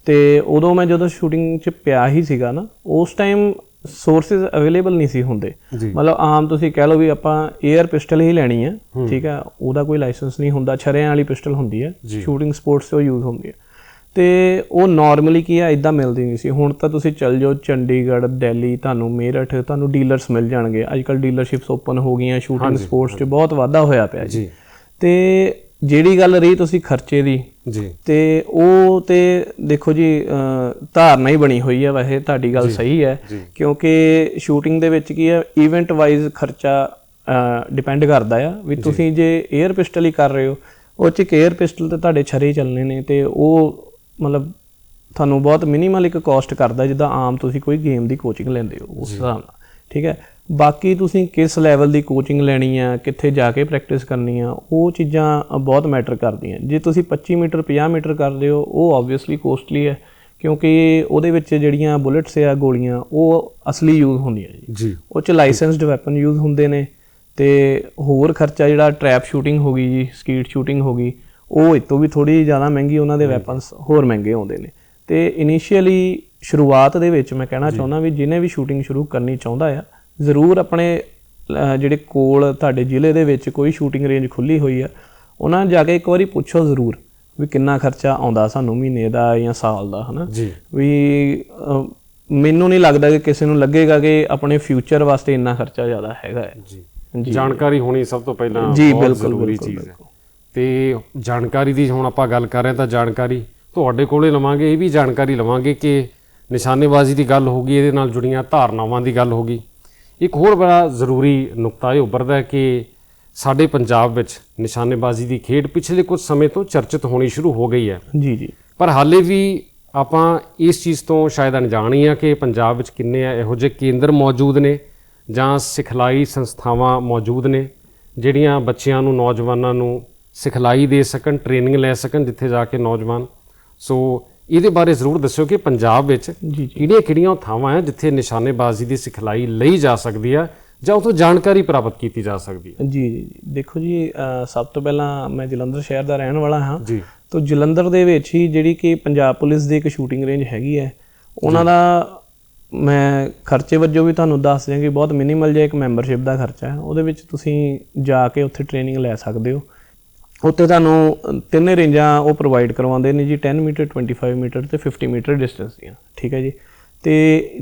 ਤੇ ਉਦੋਂ ਮੈਂ ਜਦੋਂ ਸ਼ੂਟਿੰਗ 'ਚ ਪਿਆ ਹੀ ਸੀਗਾ ਨਾ ਉਸ ਟਾਈਮ ਸੋਰਸਸ ਅਵੇਲੇਬਲ ਨਹੀਂ ਸੀ ਹੁੰਦੇ। ਮਤਲਬ ਆਮ ਤੁਸੀਂ ਕਹਿ ਲਓ ਵੀ ਆਪਾਂ 에ਅਰ ਪਿਸਟਲ ਹੀ ਲੈਣੀ ਹੈ ਠੀਕ ਹੈ ਉਹਦਾ ਕੋਈ ਲਾਇਸੈਂਸ ਨਹੀਂ ਹੁੰਦਾ ਛਰਿਆਂ ਵਾਲੀ ਪਿਸਟਲ ਹੁੰਦੀ ਹੈ ਸ਼ੂਟਿੰਗ ਸਪੋਰਟਸ 'ਚ ਉਹ ਯੂਜ਼ ਹੁੰਦੀ ਹੈ। ਤੇ ਉਹ ਨਾਰਮਲੀ ਕੀ ਆ ਇਦਾਂ ਮਿਲਦੀ ਨਹੀਂ ਸੀ। ਹੁਣ ਤਾਂ ਤੁਸੀਂ ਚੱਲ ਜਾਓ ਚੰਡੀਗੜ੍ਹ ਦਿੱਲੀ ਤੁਹਾਨੂੰ ਮੇਰਠ ਤੁਹਾਨੂੰ ਡੀਲਰਸ ਮਿਲ ਜਾਣਗੇ। ਅੱਜ ਕੱਲ ਡੀਲਰਸ਼ਿਪਸ ਓਪਨ ਹੋ ਗਈਆਂ ਸ਼ੂਟਿੰਗ ਸਪੋਰਟਸ 'ਚ ਬਹੁਤ ਵਾਧਾ ਹੋਇਆ ਪਿਆ ਜੀ। ਤੇ ਜਿਹੜੀ ਗੱਲ ਰਹੀ ਤੁਸੀਂ ਖਰਚੇ ਦੀ ਜੀ। ਤੇ ਉਹ ਤੇ ਦੇਖੋ ਜੀ ਧਾਰਨਾ ਹੀ ਬਣੀ ਹੋਈ ਹੈ ਵੈਸੇ ਤੁਹਾਡੀ ਗੱਲ ਸਹੀ ਹੈ। ਕਿਉਂਕਿ ਸ਼ੂਟਿੰਗ ਦੇ ਵਿੱਚ ਕੀ ਹੈ ਇਵੈਂਟ ਵਾਈਜ਼ ਖਰਚਾ ਡਿਪੈਂਡ ਕਰਦਾ ਆ ਵੀ ਤੁਸੀਂ ਜੇ 에ਅਰ ਪਿਸਟਲ ਹੀ ਕਰ ਰਹੇ ਹੋ ਉਹ ਚ ਇੱਕ 에ਅਰ ਪਿਸਟਲ ਤੇ ਤੁਹਾਡੇ ਛਰੇ ਹੀ ਚੱਲਣੇ ਨੇ ਤੇ ਉਹ ਮਤਲਬ ਤੁਹਾਨੂੰ ਬਹੁਤ ਮਿਨੀਮਲ ਇੱਕ ਕਾਸਟ ਕਰਦਾ ਜਿੱਦਾਂ ਆਮ ਤੁਸੀਂ ਕੋਈ ਗੇਮ ਦੀ ਕੋਚਿੰਗ ਲੈਂਦੇ ਹੋ ਉਸ ਹਿਸਾਬ ਨਾਲ। ਠੀਕ ਹੈ? ਬਾਕੀ ਤੁਸੀਂ ਕਿਸ ਲੈਵਲ ਦੀ ਕੋਚਿੰਗ ਲੈਣੀ ਆ ਕਿੱਥੇ ਜਾ ਕੇ ਪ੍ਰੈਕਟਿਸ ਕਰਨੀ ਆ ਉਹ ਚੀਜ਼ਾਂ ਬਹੁਤ ਮੈਟਰ ਕਰਦੀਆਂ। ਜੇ ਤੁਸੀਂ 25 ਮੀਟਰ 50 ਮੀਟਰ ਕਰਦੇ ਹੋ ਉਹ ਆਬਵੀਅਸਲੀ ਕੋਸਟਲੀ ਹੈ ਕਿਉਂਕਿ ਉਹਦੇ ਵਿੱਚ ਜਿਹੜੀਆਂ ਬੁਲੇਟਸ ਆ ਗੋਲੀਆਂ ਉਹ ਅਸਲੀ ਯੂਜ਼ ਹੁੰਦੀਆਂ ਜੀ। ਜੀ। ਉਹ ਚ ਲਾਇਸੈਂਸਡ ਵੈਪਨ ਯੂਜ਼ ਹੁੰਦੇ ਨੇ ਤੇ ਹੋਰ ਖਰਚਾ ਜਿਹੜਾ ਟ੍ਰੈਪ ਸ਼ੂਟਿੰਗ ਹੋ ਗਈ ਜੀ ਸਕੀਟ ਸ਼ੂਟਿੰਗ ਹੋ ਗਈ ਉਹ ਇਹ ਤੋਂ ਵੀ ਥੋੜੀ ਜ਼ਿਆਦਾ ਮਹਿੰਗੀ ਉਹਨਾਂ ਦੇ ਵੈਪਨਸ ਹੋਰ ਮਹਿੰਗੇ ਆਉਂਦੇ ਨੇ। ਤੇ ਇਨੀਸ਼ੀਅਲੀ ਸ਼ੁਰੂਆਤ ਦੇ ਵਿੱਚ ਮੈਂ ਕਹਿਣਾ ਚਾਹੁੰਦਾ ਵੀ ਜਿਹਨੇ ਵੀ ਸ਼ੂਟਿੰਗ ਸ਼ੁਰੂ ਕਰਨੀ ਚਾਹੁੰਦਾ ਆ ਜ਼ਰੂਰ ਆਪਣੇ ਜਿਹੜੇ ਕੋਲ ਤੁਹਾਡੇ ਜ਼ਿਲ੍ਹੇ ਦੇ ਵਿੱਚ ਕੋਈ ਸ਼ੂਟਿੰਗ ਰੇਂਜ ਖੁੱਲੀ ਹੋਈ ਆ ਉਹਨਾਂ ਜਾ ਕੇ ਇੱਕ ਵਾਰੀ ਪੁੱਛੋ ਜ਼ਰੂਰ ਵੀ ਕਿੰਨਾ ਖਰਚਾ ਆਉਂਦਾ ਸਾਨੂੰ ਮਹੀਨੇ ਦਾ ਜਾਂ ਸਾਲ ਦਾ ਹਨਾ? ਵੀ ਮੈਨੂੰ ਨਹੀਂ ਲੱਗਦਾ ਕਿ ਕਿਸੇ ਨੂੰ ਲੱਗੇਗਾ ਕਿ ਆਪਣੇ ਫਿਊਚਰ ਵਾਸਤੇ ਇੰਨਾ ਖਰਚਾ ਜ਼ਿਆਦਾ ਹੈਗਾ ਹੈ। ਜੀ। ਜਾਣਕਾਰੀ ਹੋਣੀ ਸਭ ਤੋਂ ਪਹਿਲਾਂ ਜੀ, ਬਹੁਤ ਬਿਲਕੁਲ, ਜ਼ਰੂਰੀ ਚੀਜ਼ ਹੈ। ਤੇ ਜਾਣਕਾਰੀ ਦੀ ਹੁਣ ਆਪਾਂ ਗੱਲ ਕਰ ਰਹੇ ਹਾਂ ਤਾਂ ਜਾਣਕਾਰੀ ਤੁਹਾਡੇ ਕੋਲੇ ਲਵਾਂਗੇ ਇਹ ਵੀ ਜਾਣਕਾਰੀ ਲਵਾਂਗੇ ਕਿ ਨਿਸ਼ਾਨੇਬਾਜ਼ੀ ਦੀ ਗੱਲ ਹੋਗੀ ਇਹਦੇ ਨਾਲ ਜੁੜੀਆਂ ਧਾਰਨਾਵਾਂ ਦੀ ਗੱਲ ਹੋਗੀ ਇੱਕ ਹੋਰ ਬੜਾ ਜ਼ਰੂਰੀ ਨੁਕਤਾ ਇਹ ਉੱਭਰਦਾ ਹੈ ਕਿ ਸਾਡੇ ਪੰਜਾਬ ਵਿੱਚ ਨਿਸ਼ਾਨੇਬਾਜ਼ੀ ਦੀ ਖੇਡ ਪਿਛਲੇ ਕੁਝ ਸਮੇਂ ਤੋਂ ਚਰਚਿਤ ਹੋਣੀ ਸ਼ੁਰੂ ਹੋ ਗਈ ਹੈ। ਜੀ ਜੀ। ਪਰ ਹਾਲੇ ਵੀ ਆਪਾਂ ਇਸ ਚੀਜ਼ ਤੋਂ ਸ਼ਾਇਦ ਅਣਜਾਣ ਹੀ ਆ ਕਿ ਪੰਜਾਬ ਵਿੱਚ ਕਿੰਨੇ ਇਹੋ ਜਿਹੇ ਕੇਂਦਰ ਮੌਜੂਦ ਨੇ ਜਾਂ ਸਿਖਲਾਈ ਸੰਸਥਾਵਾਂ ਮੌਜੂਦ ਨੇ ਜਿਹੜੀਆਂ ਬੱਚਿਆਂ ਨੂੰ ਨੌਜਵਾਨਾਂ ਨੂੰ ਸਿਖਲਾਈ ਦੇ ਸਕਣ ਟ੍ਰੇਨਿੰਗ ਲੈ ਸਕਣ ਜਿੱਥੇ ਜਾ ਕੇ ਨੌਜਵਾਨ। ਸੋ ਇਹਦੇ ਬਾਰੇ ਜ਼ਰੂਰ ਦੱਸਿਓ ਕਿ ਪੰਜਾਬ ਵਿੱਚ ਕਿਹੜੀਆਂ-ਕਿਹੜੀਆਂ ਥਾਵਾਂ ਹੈ ਜਿੱਥੇ ਨਿਸ਼ਾਨੇਬਾਜ਼ੀ ਦੀ ਸਿਖਲਾਈ ਲਈ ਜਾ ਸਕਦੀ ਆ ਜਾਂ ਉਥੋਂ ਜਾਣਕਾਰੀ ਪ੍ਰਾਪਤ ਕੀਤੀ ਜਾ ਸਕਦੀ ਹੈ? ਜੀ ਜੀ। ਦੇਖੋ ਜੀ ਸਭ ਤੋਂ ਪਹਿਲਾਂ ਮੈਂ ਜਲੰਧਰ ਸ਼ਹਿਰ ਦਾ ਰਹਿਣ ਵਾਲਾ ਹਾਂ। ਜੀ। ਤੋਂ ਜਲੰਧਰ ਦੇ ਵਿੱਚ ਹੀ ਜਿਹੜੀ ਕਿ ਪੰਜਾਬ ਪੁਲਿਸ ਦੀ ਇੱਕ ਸ਼ੂਟਿੰਗ ਰੇਂਜ ਹੈਗੀ ਹੈ ਉਹਨਾਂ ਦਾ ਮੈਂ ਖਰਚੇ ਵਜੋਂ ਵੀ ਤੁਹਾਨੂੰ ਦੱਸ ਦਿਆਂ ਕਿ ਬਹੁਤ ਮਿਨੀਮਲ ਜਿਹਾ ਇੱਕ ਮੈਂਬਰਸ਼ਿਪ ਦਾ ਖਰਚਾ ਹੈ। ਉਹਦੇ ਵਿੱਚ ਤੁਸੀਂ ਜਾ ਕੇ ਉੱਥੇ ਟ੍ਰੇਨਿੰਗ ਲੈ ਸਕਦੇ ਹੋ। ਉੱਥੇ ਤੁਹਾਨੂੰ ਤਿੰਨੇ ਰੇਂਜਾਂ ਉਹ ਪ੍ਰੋਵਾਈਡ ਕਰਵਾਉਂਦੇ ਨੇ ਜੀ 10 ਮੀਟਰ 25 ਮੀਟਰ ਤੇ 50 ਮੀਟਰ ਡਿਸਟੈਂਸ ਦੀਆਂ ਠੀਕ ਹੈ ਜੀ? ਤੇ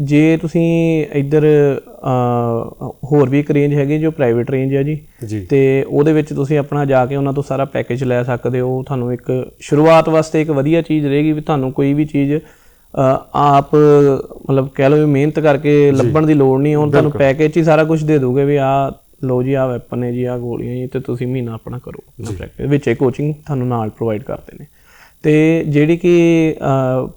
ਜੇ ਤੁਸੀਂ ਇੱਧਰ ਹੋਰ ਵੀ ਇੱਕ ਰੇਂਜ ਹੈਗੀ ਜੋ ਪ੍ਰਾਈਵੇਟ ਰੇਂਜ ਹੈ ਜੀ ਤੇ ਉਹਦੇ ਵਿੱਚ ਤੁਸੀਂ ਆਪਣਾ ਜਾ ਕੇ ਉਹਨਾਂ ਤੋਂ ਸਾਰਾ ਪੈਕੇਜ ਲੈ ਸਕਦੇ ਹੋ। ਤੁਹਾਨੂੰ ਇੱਕ ਸ਼ੁਰੂਆਤ ਵਾਸਤੇ ਇੱਕ ਵਧੀਆ ਚੀਜ਼ ਰਹੇਗੀ ਵੀ ਤੁਹਾਨੂੰ ਕੋਈ ਵੀ ਚੀਜ਼ ਆਪ ਮਤਲਬ ਕਹਿ ਲਓ ਵੀ ਮਿਹਨਤ ਕਰਕੇ ਲੱਭਣ ਦੀ ਲੋੜ ਨਹੀਂ ਹੁਣ ਤੁਹਾਨੂੰ ਪੈਕੇਜ ਹੀ ਸਾਰਾ ਕੁਝ ਦੇ ਦੋਗੇ ਵੀ ਆ ਲਓ ਜੀ ਆ ਵੈਪਨ ਹੈ ਜੀ ਆ ਗੋਲੀਆਂ ਜੀ ਤੇ ਤੁਸੀਂ ਮਹੀਨਾ ਆਪਣਾ ਕਰੋ। ਪ੍ਰੈਕਟਿਸ ਵਿੱਚ ਕੋਚਿੰਗ ਤੁਹਾਨੂੰ ਨਾਲ ਪ੍ਰੋਵਾਈਡ ਕਰਦੇ ਨੇ। ਤੇ ਜਿਹੜੀ ਕਿ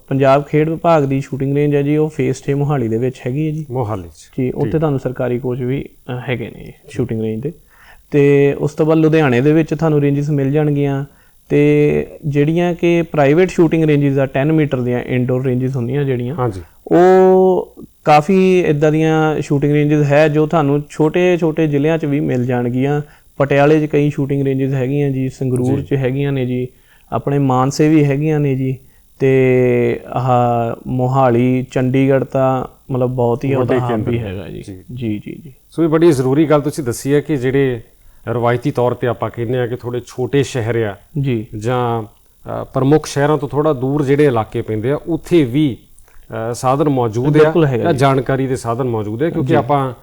ਪੰਜਾਬ ਖੇਡ ਵਿਭਾਗ ਦੀ ਸ਼ੂਟਿੰਗ ਰੇਂਜ ਹੈ ਜੀ ਉਹ ਫੇਸ 6 ਮੋਹਾਲੀ ਦੇ ਵਿੱਚ ਹੈਗੀ ਹੈ ਜੀ। ਮੋਹਾਲੀ ਚ। ਜੀ ਉੱਥੇ ਤੁਹਾਨੂੰ ਸਰਕਾਰੀ ਕੋਚ ਵੀ ਹੈਗੇ ਨੇ ਸ਼ੂਟਿੰਗ ਰੇਂਜ ਦੇ। ਤੇ ਉਸ ਤੋਂ ਬਾਅਦ ਲੁਧਿਆਣੇ ਦੇ ਵਿੱਚ ਤੁਹਾਨੂੰ ਰੇਂਜਸ ਮਿਲ ਜਾਣਗੀਆਂ। ਤੇ ਜਿਹੜੀਆਂ ਕਿ ਪ੍ਰਾਈਵੇਟ ਸ਼ੂਟਿੰਗ ਰੇਂਜਸ ਆ 10 ਮੀਟਰ ਦੀਆਂ ਇਨਡੋਰ ਰੇਂਜਸ ਹੁੰਦੀਆਂ ਜਿਹੜੀਆਂ ਹਾਂਜੀ। ਉਹ ਕਾਫੀ ਇਦਾਂ ਦੀਆਂ ਸ਼ੂਟਿੰਗ ਰੇਂਜਸ ਹੈ ਜੋ ਤੁਹਾਨੂੰ ਛੋਟੇ ਛੋਟੇ ਜ਼ਿਲ੍ਹਿਆਂ 'ਚ ਵੀ ਮਿਲ ਜਾਣਗੀਆਂ। ਪਟਿਆਲੇ 'ਚ ਕਈ ਸ਼ੂਟਿੰਗ ਰੇਂਜਸ ਹੈਗੀਆਂ ਜੀ ਸੰਗਰੂਰ 'ਚ ਹੈਗੀਆਂ ਨੇ ਜੀ ਆਪਣੇ ਮਾਨਸੇ ਵੀ ਹੈਗੀਆਂ ਨੇ ਜੀ ਤੇ ਆਹ ਮੋਹਾਲੀ ਚੰਡੀਗੜ੍ਹ ਤਾਂ ਮਤਲਬ ਬਹੁਤ ਹੀ ਉਹਦਾ ਹੱਬ ਵੀ ਹੈਗਾ ਜੀ। ਜੀ। ਜੀ ਜੀ ਸੋ ਇਹ ਬੜੀ ਜ਼ਰੂਰੀ ਗੱਲ ਤੁਸੀਂ ਦੱਸੀ ਹੈ ਕਿ ਜਿਹੜੇ ਰਵਾਇਤੀ ਤੌਰ ਤੇ ਆਪਾਂ ਕਹਿੰਦੇ ਆ ਕਿ ਥੋੜੇ ਛੋਟੇ ਸ਼ਹਿਰ ਆ ਜੀ। ਜਾਂ ਪ੍ਰਮੁੱਖ ਸ਼ਹਿਰਾਂ ਤੋਂ ਥੋੜਾ ਦੂਰ ਜਿਹੜੇ ਇਲਾਕੇ ਪੈਂਦੇ ਆ ਉੱਥੇ ਵੀ ਸਾਧਨ ਮੌਜੂਦ ਆ। ਜਾਂ ਜਾਣਕਾਰੀ ਦੇ ਸਾਧਨ ਮੌਜੂਦ ਹੈ ਕਿਉਂਕਿ ਆਪਾਂ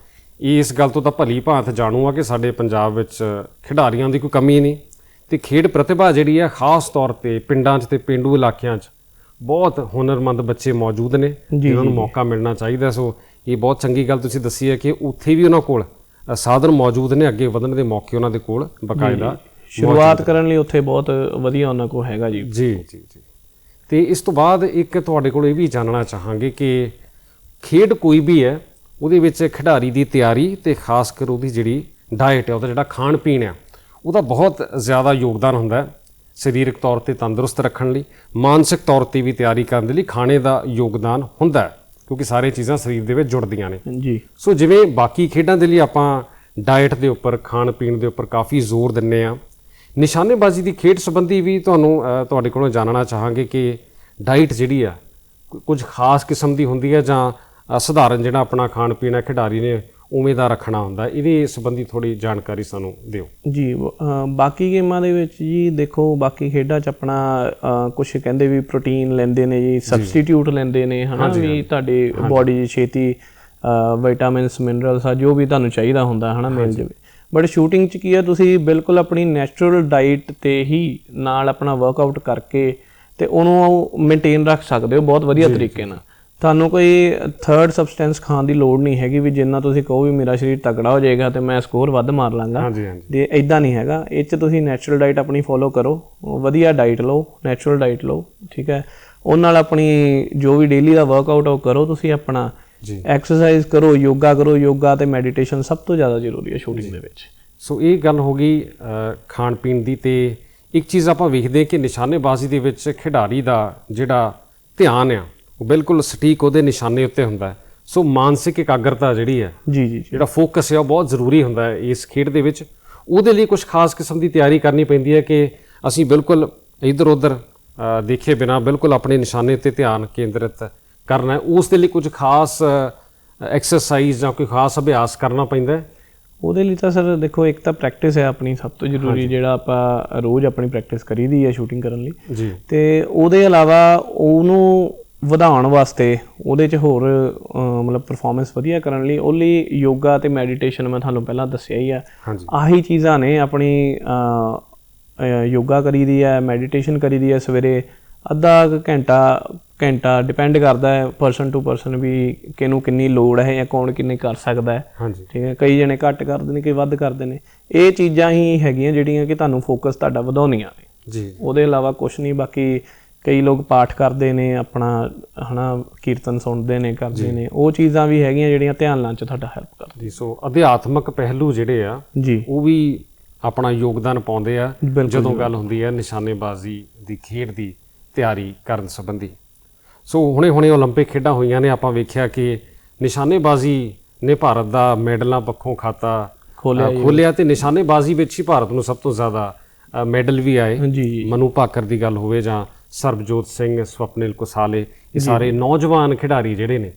ਇਸ ਗੱਲ ਤੋਂ ਤਾਂ ਭਲੀ ਭਾਂਤ ਜਾਣੂ ਆ ਕਿ ਸਾਡੇ ਪੰਜਾਬ ਵਿੱਚ ਖਿਡਾਰੀਆਂ ਦੀ ਕੋਈ ਕਮੀ ਨਹੀਂ। ਤੇ ਖੇਡ ਪ੍ਰਤਿਭਾ ਜਿਹੜੀ ਹੈ ਖਾਸ ਤੌਰ ਤੇ ਪਿੰਡਾਂ 'ਚ ਤੇ ਪਿੰਡੂ ਇਲਾਕਿਆਂ 'ਚ ਬਹੁਤ ਹੁਨਰਮੰਦ ਬੱਚੇ ਮੌਜੂਦ ਨੇ ਜਿਨ੍ਹਾਂ ਨੂੰ ਮੌਕਾ ਮਿਲਣਾ ਚਾਹੀਦਾ। ਸੋ ਇਹ ਬਹੁਤ ਚੰਗੀ ਗੱਲ ਤੁਸੀਂ ਦੱਸੀ ਹੈ ਕਿ ਉੱਥੇ ਵੀ ਉਹਨਾਂ ਕੋਲ ਸਾਧਨ ਮੌਜੂਦ ਨੇ ਅੱਗੇ ਵਧਣ ਦੇ ਮੌਕੇ ਉਹਨਾਂ ਦੇ ਕੋਲ ਬਕਾਇਦਾ ਸ਼ੁਰੂਆਤ ਕਰਨ ਲਈ ਉੱਥੇ ਬਹੁਤ ਵਧੀਆ ਉਹਨਾਂ ਕੋਲ ਹੈਗਾ ਜੀ। ਜੀ ਜੀ ਜੀ। ਤੇ ਇਸ ਤੋਂ ਬਾਅਦ ਇੱਕ ਤੁਹਾਡੇ ਕੋਲ ਇਹ ਵੀ ਜਾਣਨਾ ਚਾਹਾਂਗੇ ਕਿ ਖੇਡ ਕੋਈ ਵੀ ਹੈ ਉਹਦੇ ਵਿੱਚ ਖਿਡਾਰੀ ਦੀ ਤਿਆਰੀ ਤੇ ਖਾਸ ਕਰ ਉਹਦੀ ਜਿਹੜੀ ਡਾਈਟ ਹੈ ਉਹਦਾ ਜਿਹੜਾ ਖਾਣ ਪੀਣ ਹੈ ਉਹਦਾ ਬਹੁਤ ਜ਼ਿਆਦਾ ਯੋਗਦਾਨ ਹੁੰਦਾ ਹੈ ਸਰੀਰਕ ਤੌਰ ਤੇ ਤੰਦਰੁਸਤ ਰੱਖਣ ਲਈ ਮਾਨਸਿਕ ਤੌਰ ਤੇ ਵੀ ਤਿਆਰੀ ਕਰਨ ਦੇ ਲਈ ਖਾਣੇ ਦਾ ਯੋਗਦਾਨ ਹੁੰਦਾ ਹੈ ਕਿਉਂਕਿ ਸਾਰੀਆਂ ਚੀਜ਼ਾਂ ਸਰੀਰ ਦੇ ਵਿੱਚ ਜੁੜਦੀਆਂ ਨੇ। ਜੀ। ਸੋ ਜਿਵੇਂ ਬਾਕੀ ਖੇਡਾਂ ਦੇ ਲਈ ਆਪਾਂ ਡਾਈਟ ਦੇ ਉੱਪਰ ਖਾਣ ਪੀਣ ਦੇ ਉੱਪਰ ਕਾਫੀ ਜ਼ੋਰ ਦਿੰਨੇ ਆ ਨਿਸ਼ਾਨੇਬਾਜ਼ੀ ਦੀ ਖੇਡ ਸੰਬੰਧੀ ਵੀ ਤੁਹਾਨੂੰ ਤੁਹਾਡੇ ਕੋਲੋਂ ਜਾਣਨਾ ਚਾਹਾਂਗੇ ਕਿ ਡਾਈਟ ਜਿਹੜੀ ਆ ਕੁਝ ਖਾਸ ਕਿਸਮ ਦੀ ਹੁੰਦੀ ਹੈ ਜਾਂ ਸਧਾਰਨ ਜਿਹੜਾ ਆਪਣਾ ਖਾਣ ਪੀਣ ਹੈ ਖਿਡਾਰੀ ਨੇ ਉਵੇਂ ਦਾ ਰੱਖਣਾ ਹੁੰਦਾ। ਇਹਦੇ ਸੰਬੰਧੀ ਥੋੜੀ ਜਾਣਕਾਰੀ ਸਾਨੂੰ ਦਿਓ। ਜੀ ਬਾਕੀ ਗੇਮਾਂ ਦੇ ਵਿੱਚ ਜੀ ਦੇਖੋ ਬਾਕੀ ਖੇਡਾਂ 'ਚ ਆਪਣਾ ਕੁਝ ਕਹਿੰਦੇ ਵੀ ਪ੍ਰੋਟੀਨ ਲੈਂਦੇ ਨੇ ਜੀ ਸਬਸਟੀਟਿਊਟ ਲੈਂਦੇ ਨੇ ਹਨਾ ਵੀ ਤੁਹਾਡੀ ਬਾਡੀ 'ਚ ਛੇਤੀ ਵਿਟਾਮਿਨਸ ਮਿਨਰਲਸ ਆ ਜੋ ਵੀ ਤੁਹਾਨੂੰ ਚਾਹੀਦਾ ਹੁੰਦਾ ਹਨਾ ਮਿਲ ਜਾਵੇ। ਬਟ ਸ਼ੂਟਿੰਗ 'ਚ ਕੀ ਆ ਤੁਸੀਂ ਬਿਲਕੁਲ ਆਪਣੀ ਨੈਚੁਰਲ ਡਾਈਟ ਤੇ ਹੀ ਨਾਲ ਆਪਣਾ ਵਰਕਆਊਟ ਕਰਕੇ ਤੇ ਉਹਨੂੰ ਮੇਨਟੇਨ ਰੱਖ ਸਕਦੇ ਹੋ ਬਹੁਤ ਵਧੀਆ ਤਰੀਕੇ ਨਾਲ। ਤੁਹਾਨੂੰ ਕੋਈ ਥਰਡ ਸਬਸਟੈਂਸ ਖਾਣ ਦੀ ਲੋੜ ਨਹੀਂ ਹੈਗੀ ਵੀ ਜਿੰਨਾ ਤੁਸੀਂ ਕਹੋ ਵੀ ਮੇਰਾ ਸਰੀਰ ਤਕੜਾ ਹੋ ਜਾਏਗਾ ਤੇ ਮੈਂ ਸਕੋਰ ਵੱਧ ਮਾਰ ਲਾਂਗਾ। ਹਾਂਜੀ ਹਾਂਜੀ। ਤੇ ਇਦਾਂ ਨਹੀਂ ਹੈਗਾ। ਇਹ ਚ ਤੁਸੀਂ ਨੈਚੁਰਲ ਡਾਈਟ ਆਪਣੀ ਫੋਲੋ ਕਰੋ। ਵਧੀਆ ਡਾਈਟ ਲਓ ਨੈਚੁਰਲ ਡਾਈਟ ਲਓ ਠੀਕ ਹੈ। ਉਹ ਨਾਲ ਆਪਣੀ ਜੋ ਵੀ ਡੇਲੀ ਦਾ ਵਰਕਆਊਟ ਉਹ ਕਰੋ ਤੁਸੀਂ ਆਪਣਾ। ਜੀ। ਐਕਸਰਸਾਈਜ਼ ਕਰੋ ਯੋਗਾ ਕਰੋ ਯੋਗਾ ਤੇ ਮੈਡੀਟੇਸ਼ਨ ਸਭ ਤੋਂ ਜ਼ਿਆਦਾ ਜ਼ਰੂਰੀ ਹੈ ਸ਼ੂਟਿੰਗ ਦੇ ਵਿੱਚ। ਸੋ ਇਹ ਗੱਲ ਹੋ ਗਈ ਖਾਣ ਪੀਣ ਦੀ ਤੇ ਇੱਕ ਚੀਜ਼ ਆਪਾਂ ਵੇਖਦੇ ਹਾਂ ਕਿ ਨਿਸ਼ਾਨੇਬਾਜ਼ੀ ਦੇ ਵਿੱਚ ਖਿਡਾਰੀ ਦਾ ਜਿਹੜਾ ਧਿਆਨ ਆ ਉਹ ਬਿਲਕੁਲ ਸਟੀਕ ਉਹਦੇ ਨਿਸ਼ਾਨੇ ਉੱਤੇ ਹੁੰਦਾ ਸੋ ਮਾਨਸਿਕ ਇਕਾਗਰਤਾ ਜਿਹੜੀ ਹੈ ਜੀ ਜੀ ਜਿਹੜਾ ਫੋਕਸ ਹੈ ਉਹ ਬਹੁਤ ਜ਼ਰੂਰੀ ਹੁੰਦਾ ਹੈ ਇਸ ਖੇਡ ਦੇ ਵਿੱਚ। ਉਹਦੇ ਲਈ ਕੁਝ ਖਾਸ ਕਿਸਮ ਦੀ ਤਿਆਰੀ ਕਰਨੀ ਪੈਂਦੀ ਹੈ ਕਿ ਅਸੀਂ ਬਿਲਕੁਲ ਇੱਧਰ ਉੱਧਰ ਦੇਖੇ ਬਿਨਾ ਬਿਲਕੁਲ ਆਪਣੇ ਨਿਸ਼ਾਨੇ ਤੇ ਧਿਆਨ ਕੇਂਦਰਿਤ ਕਰਨਾ ਹੈ। ਉਸ ਦੇ ਲਈ ਕੁਝ ਖਾਸ ਐਕਸਰਸਾਈਜ਼ ਜਾਂ ਕੋਈ ਖਾਸ ਅਭਿਆਸ ਕਰਨਾ ਪੈਂਦਾ ਹੈ? ਉਹਦੇ ਲਈ ਤਾਂ ਸਰ ਦੇਖੋ ਇੱਕ ਤਾਂ ਪ੍ਰੈਕਟਿਸ ਹੈ ਆਪਣੀ ਸਭ ਤੋਂ ਜ਼ਰੂਰੀ ਜਿਹੜਾ ਆਪਾਂ ਰੋਜ਼ ਆਪਣੀ ਪ੍ਰੈਕਟਿਸ ਕਰੀਦੀ ਹੈ ਸ਼ੂਟਿੰਗ ਕਰਨ ਲਈ। ਤੇ ਉਹਦੇ ਇਲਾਵਾ ਉਹਨੂੰ ਵਧਾਉਣ ਵਾਸਤੇ ਉਹਦੇ 'ਚ ਹੋਰ ਮਤਲਬ ਪਰਫਾਰਮੈਂਸ ਵਧੀਆ ਕਰਨ ਲਈ ਉਹ ਲਈ ਯੋਗਾ ਤੇ ਮੈਡੀਟੇਸ਼ਨ ਮੈਂ ਤੁਹਾਨੂੰ ਪਹਿਲਾਂ ਦੱਸਿਆ ਹੀ ਆ। ਆਹੀ ਚੀਜ਼ਾਂ ਨੇ ਆਪਣੀ ਯੋਗਾ ਕਰੀਦੀ ਹੈ ਮੈਡੀਟੇਸ਼ਨ ਕਰੀਦੀ ਹੈ ਸਵੇਰੇ ਅੱਧਾ ਕੁ ਘੰਟਾ ਘੰਟਾ ਡਿਪੈਂਡ ਕਰਦਾ ਹੈ ਪਰਸਨ ਟੂ ਪਰਸਨ ਵੀ ਕਿਹਨੂੰ ਕਿੰਨੀ ਲੋੜ ਹੈ ਜਾਂ ਕੌਣ ਕਿੰਨੀ ਕਰ ਸਕਦਾ ਹੈ। ਹਾਂਜੀ। ਠੀਕ ਹੈ ਕਈ ਜਣੇ ਘੱਟ ਕਰਦੇ ਨੇ ਕਈ ਵੱਧ ਕਰਦੇ ਨੇ। ਇਹ ਚੀਜ਼ਾਂ ਹੀ ਹੈਗੀਆਂ ਜਿਹੜੀਆਂ ਕਿ ਤੁਹਾਨੂੰ ਫੋਕਸ ਤੁਹਾਡਾ ਵਧਾਉਣੀਆਂ ਨੇ। ਜੀ। ਉਹਦੇ ਇਲਾਵਾ ਕੁਝ ਨਹੀਂ ਬਾਕੀ ਕਈ ਲੋਕ ਪਾਠ ਕਰਦੇ ਨੇ ਆਪਣਾ ਹਨਾ ਕੀਰਤਨ ਸੁਣਦੇ ਨੇ ਕਰਦੇ ਨੇ। ਉਹ ਚੀਜ਼ਾਂ ਵੀ ਹੈਗੀਆਂ ਜਿਹੜੀਆਂ ਧਿਆਨ ਲਾਉਣ ਚ ਤੁਹਾਡਾ ਹੈਲਪ ਕਰਦੀਆਂ। ਜੀ ਸੋ ਅਧਿਆਤਮਕ ਪਹਿਲੂ ਜਿਹੜੇ ਆ ਜੀ। ਉਹ ਵੀ ਆਪਣਾ ਯੋਗਦਾਨ ਪਾਉਂਦੇ ਆ। ਜਦੋਂ ਗੱਲ ਹੁੰਦੀ ਹੈ ਨਿਸ਼ਾਨੇਬਾਜ਼ੀ ਦੀ ਖੇਡ ਦੀ ਤਿਆਰੀ ਕਰਨ ਸੰਬੰਧੀ ਸੋ ਹੁਣੇ ਹੁਣੇ 올림픽 ਖੇਡਾਂ ਹੋਈਆਂ ਨੇ ਆਪਾਂ ਵੇਖਿਆ ਕਿ ਨਿਸ਼ਾਨੇਬਾਜ਼ੀ ਨੇ ਭਾਰਤ ਦਾ ਮੈਡਲਾਂ ਪੱਖੋਂ ਖਾਤਾ ਖੋਲ੍ਹਿਆ ਅ, ਖੋਲ੍ਹਿਆ ਤੇ ਨਿਸ਼ਾਨੇਬਾਜ਼ੀ ਵਿੱਚ ਹੀ ਭਾਰਤ ਨੂੰ ਸਭ ਤੋਂ ਜ਼ਿਆਦਾ ਅ, ਮੈਡਲ ਵੀ ਆਏ ਜੀ ਜੀ ਮਨੂ ਭਾਕਰ ਦੀ ਗੱਲ ਹੋਵੇ ਜਾਂ ਸਰਬਜੋਤ ਸਿੰਘ ਸਵਪਨਿਲ ਕੁਸਾਲੇ ਇਹ ਸਾਰੇ ਨੌਜਵਾਨ ਖਿਡਾਰੀ ਜਿਹੜੇ ਨੇ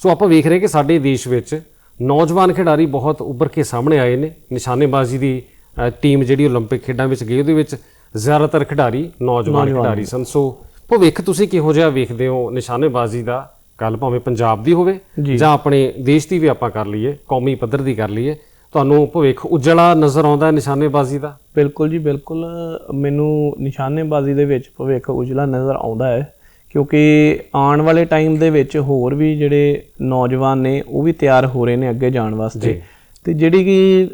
ਸੋ ਆਪਾਂ ਵੇਖ ਰਹੇ ਕਿ ਸਾਡੇ ਦੇਸ਼ ਵਿੱਚ ਨੌਜਵਾਨ ਖਿਡਾਰੀ ਬਹੁਤ ਉੱਭਰ ਕੇ ਸਾਹਮਣੇ ਆਏ ਨੇ ਨਿਸ਼ਾਨੇਬਾਜ਼ੀ ਦੀ ਅ, ਟੀਮ ਜਿਹੜੀ 올림픽 ਖੇਡਾਂ ਵਿੱਚ ਗਈ ਉਹਦੇ ਵਿੱਚ ਜ਼ਿਆਦਾਤਰ ਖਿਡਾਰੀ ਨੌਜਵਾਨ ਖਿਡਾਰੀ ਸਨ। ਸੋ ਭਵਿੱਖ ਤੁਸੀਂ ਕਿਹੋ ਜਿਹਾ ਵੇਖਦੇ ਹੋ? ਨਿਸ਼ਾਨੇਬਾਜ਼ੀ ਦਾ ਗੱਲ ਭਾਵੇਂ ਪੰਜਾਬ ਦੀ ਹੋਵੇ ਜੀ। ਆਪਣੇ ਦੇਸ਼ ਦੀ ਵੀ ਆਪਾਂ ਕਰ ਲਈਏ ਕੌਮੀ ਪੱਧਰ ਦੀ ਕਰ ਲਈਏ ਤੁਹਾਨੂੰ ਭਵਿੱਖ ਉਜਲਾ ਨਜ਼ਰ ਆਉਂਦਾ ਹੈ ਨਿਸ਼ਾਨੇਬਾਜ਼ੀ ਦਾ? ਬਿਲਕੁਲ ਜੀ ਬਿਲਕੁਲ। ਮੈਨੂੰ ਨਿਸ਼ਾਨੇਬਾਜ਼ੀ ਦੇ ਵਿੱਚ ਭਵਿੱਖ ਉਜਲਾ ਨਜ਼ਰ ਆਉਂਦਾ ਹੈ ਕਿਉਂਕਿ ਆਉਣ ਵਾਲੇ ਟਾਈਮ ਦੇ ਵਿੱਚ ਹੋਰ ਵੀ ਜਿਹੜੇ ਨੌਜਵਾਨ ਨੇ ਉਹ ਵੀ ਤਿਆਰ ਹੋ ਰਹੇ ਨੇ ਅੱਗੇ ਜਾਣ ਵਾਸਤੇ। ਤੇ ਜਿਹੜੀ ਕਿ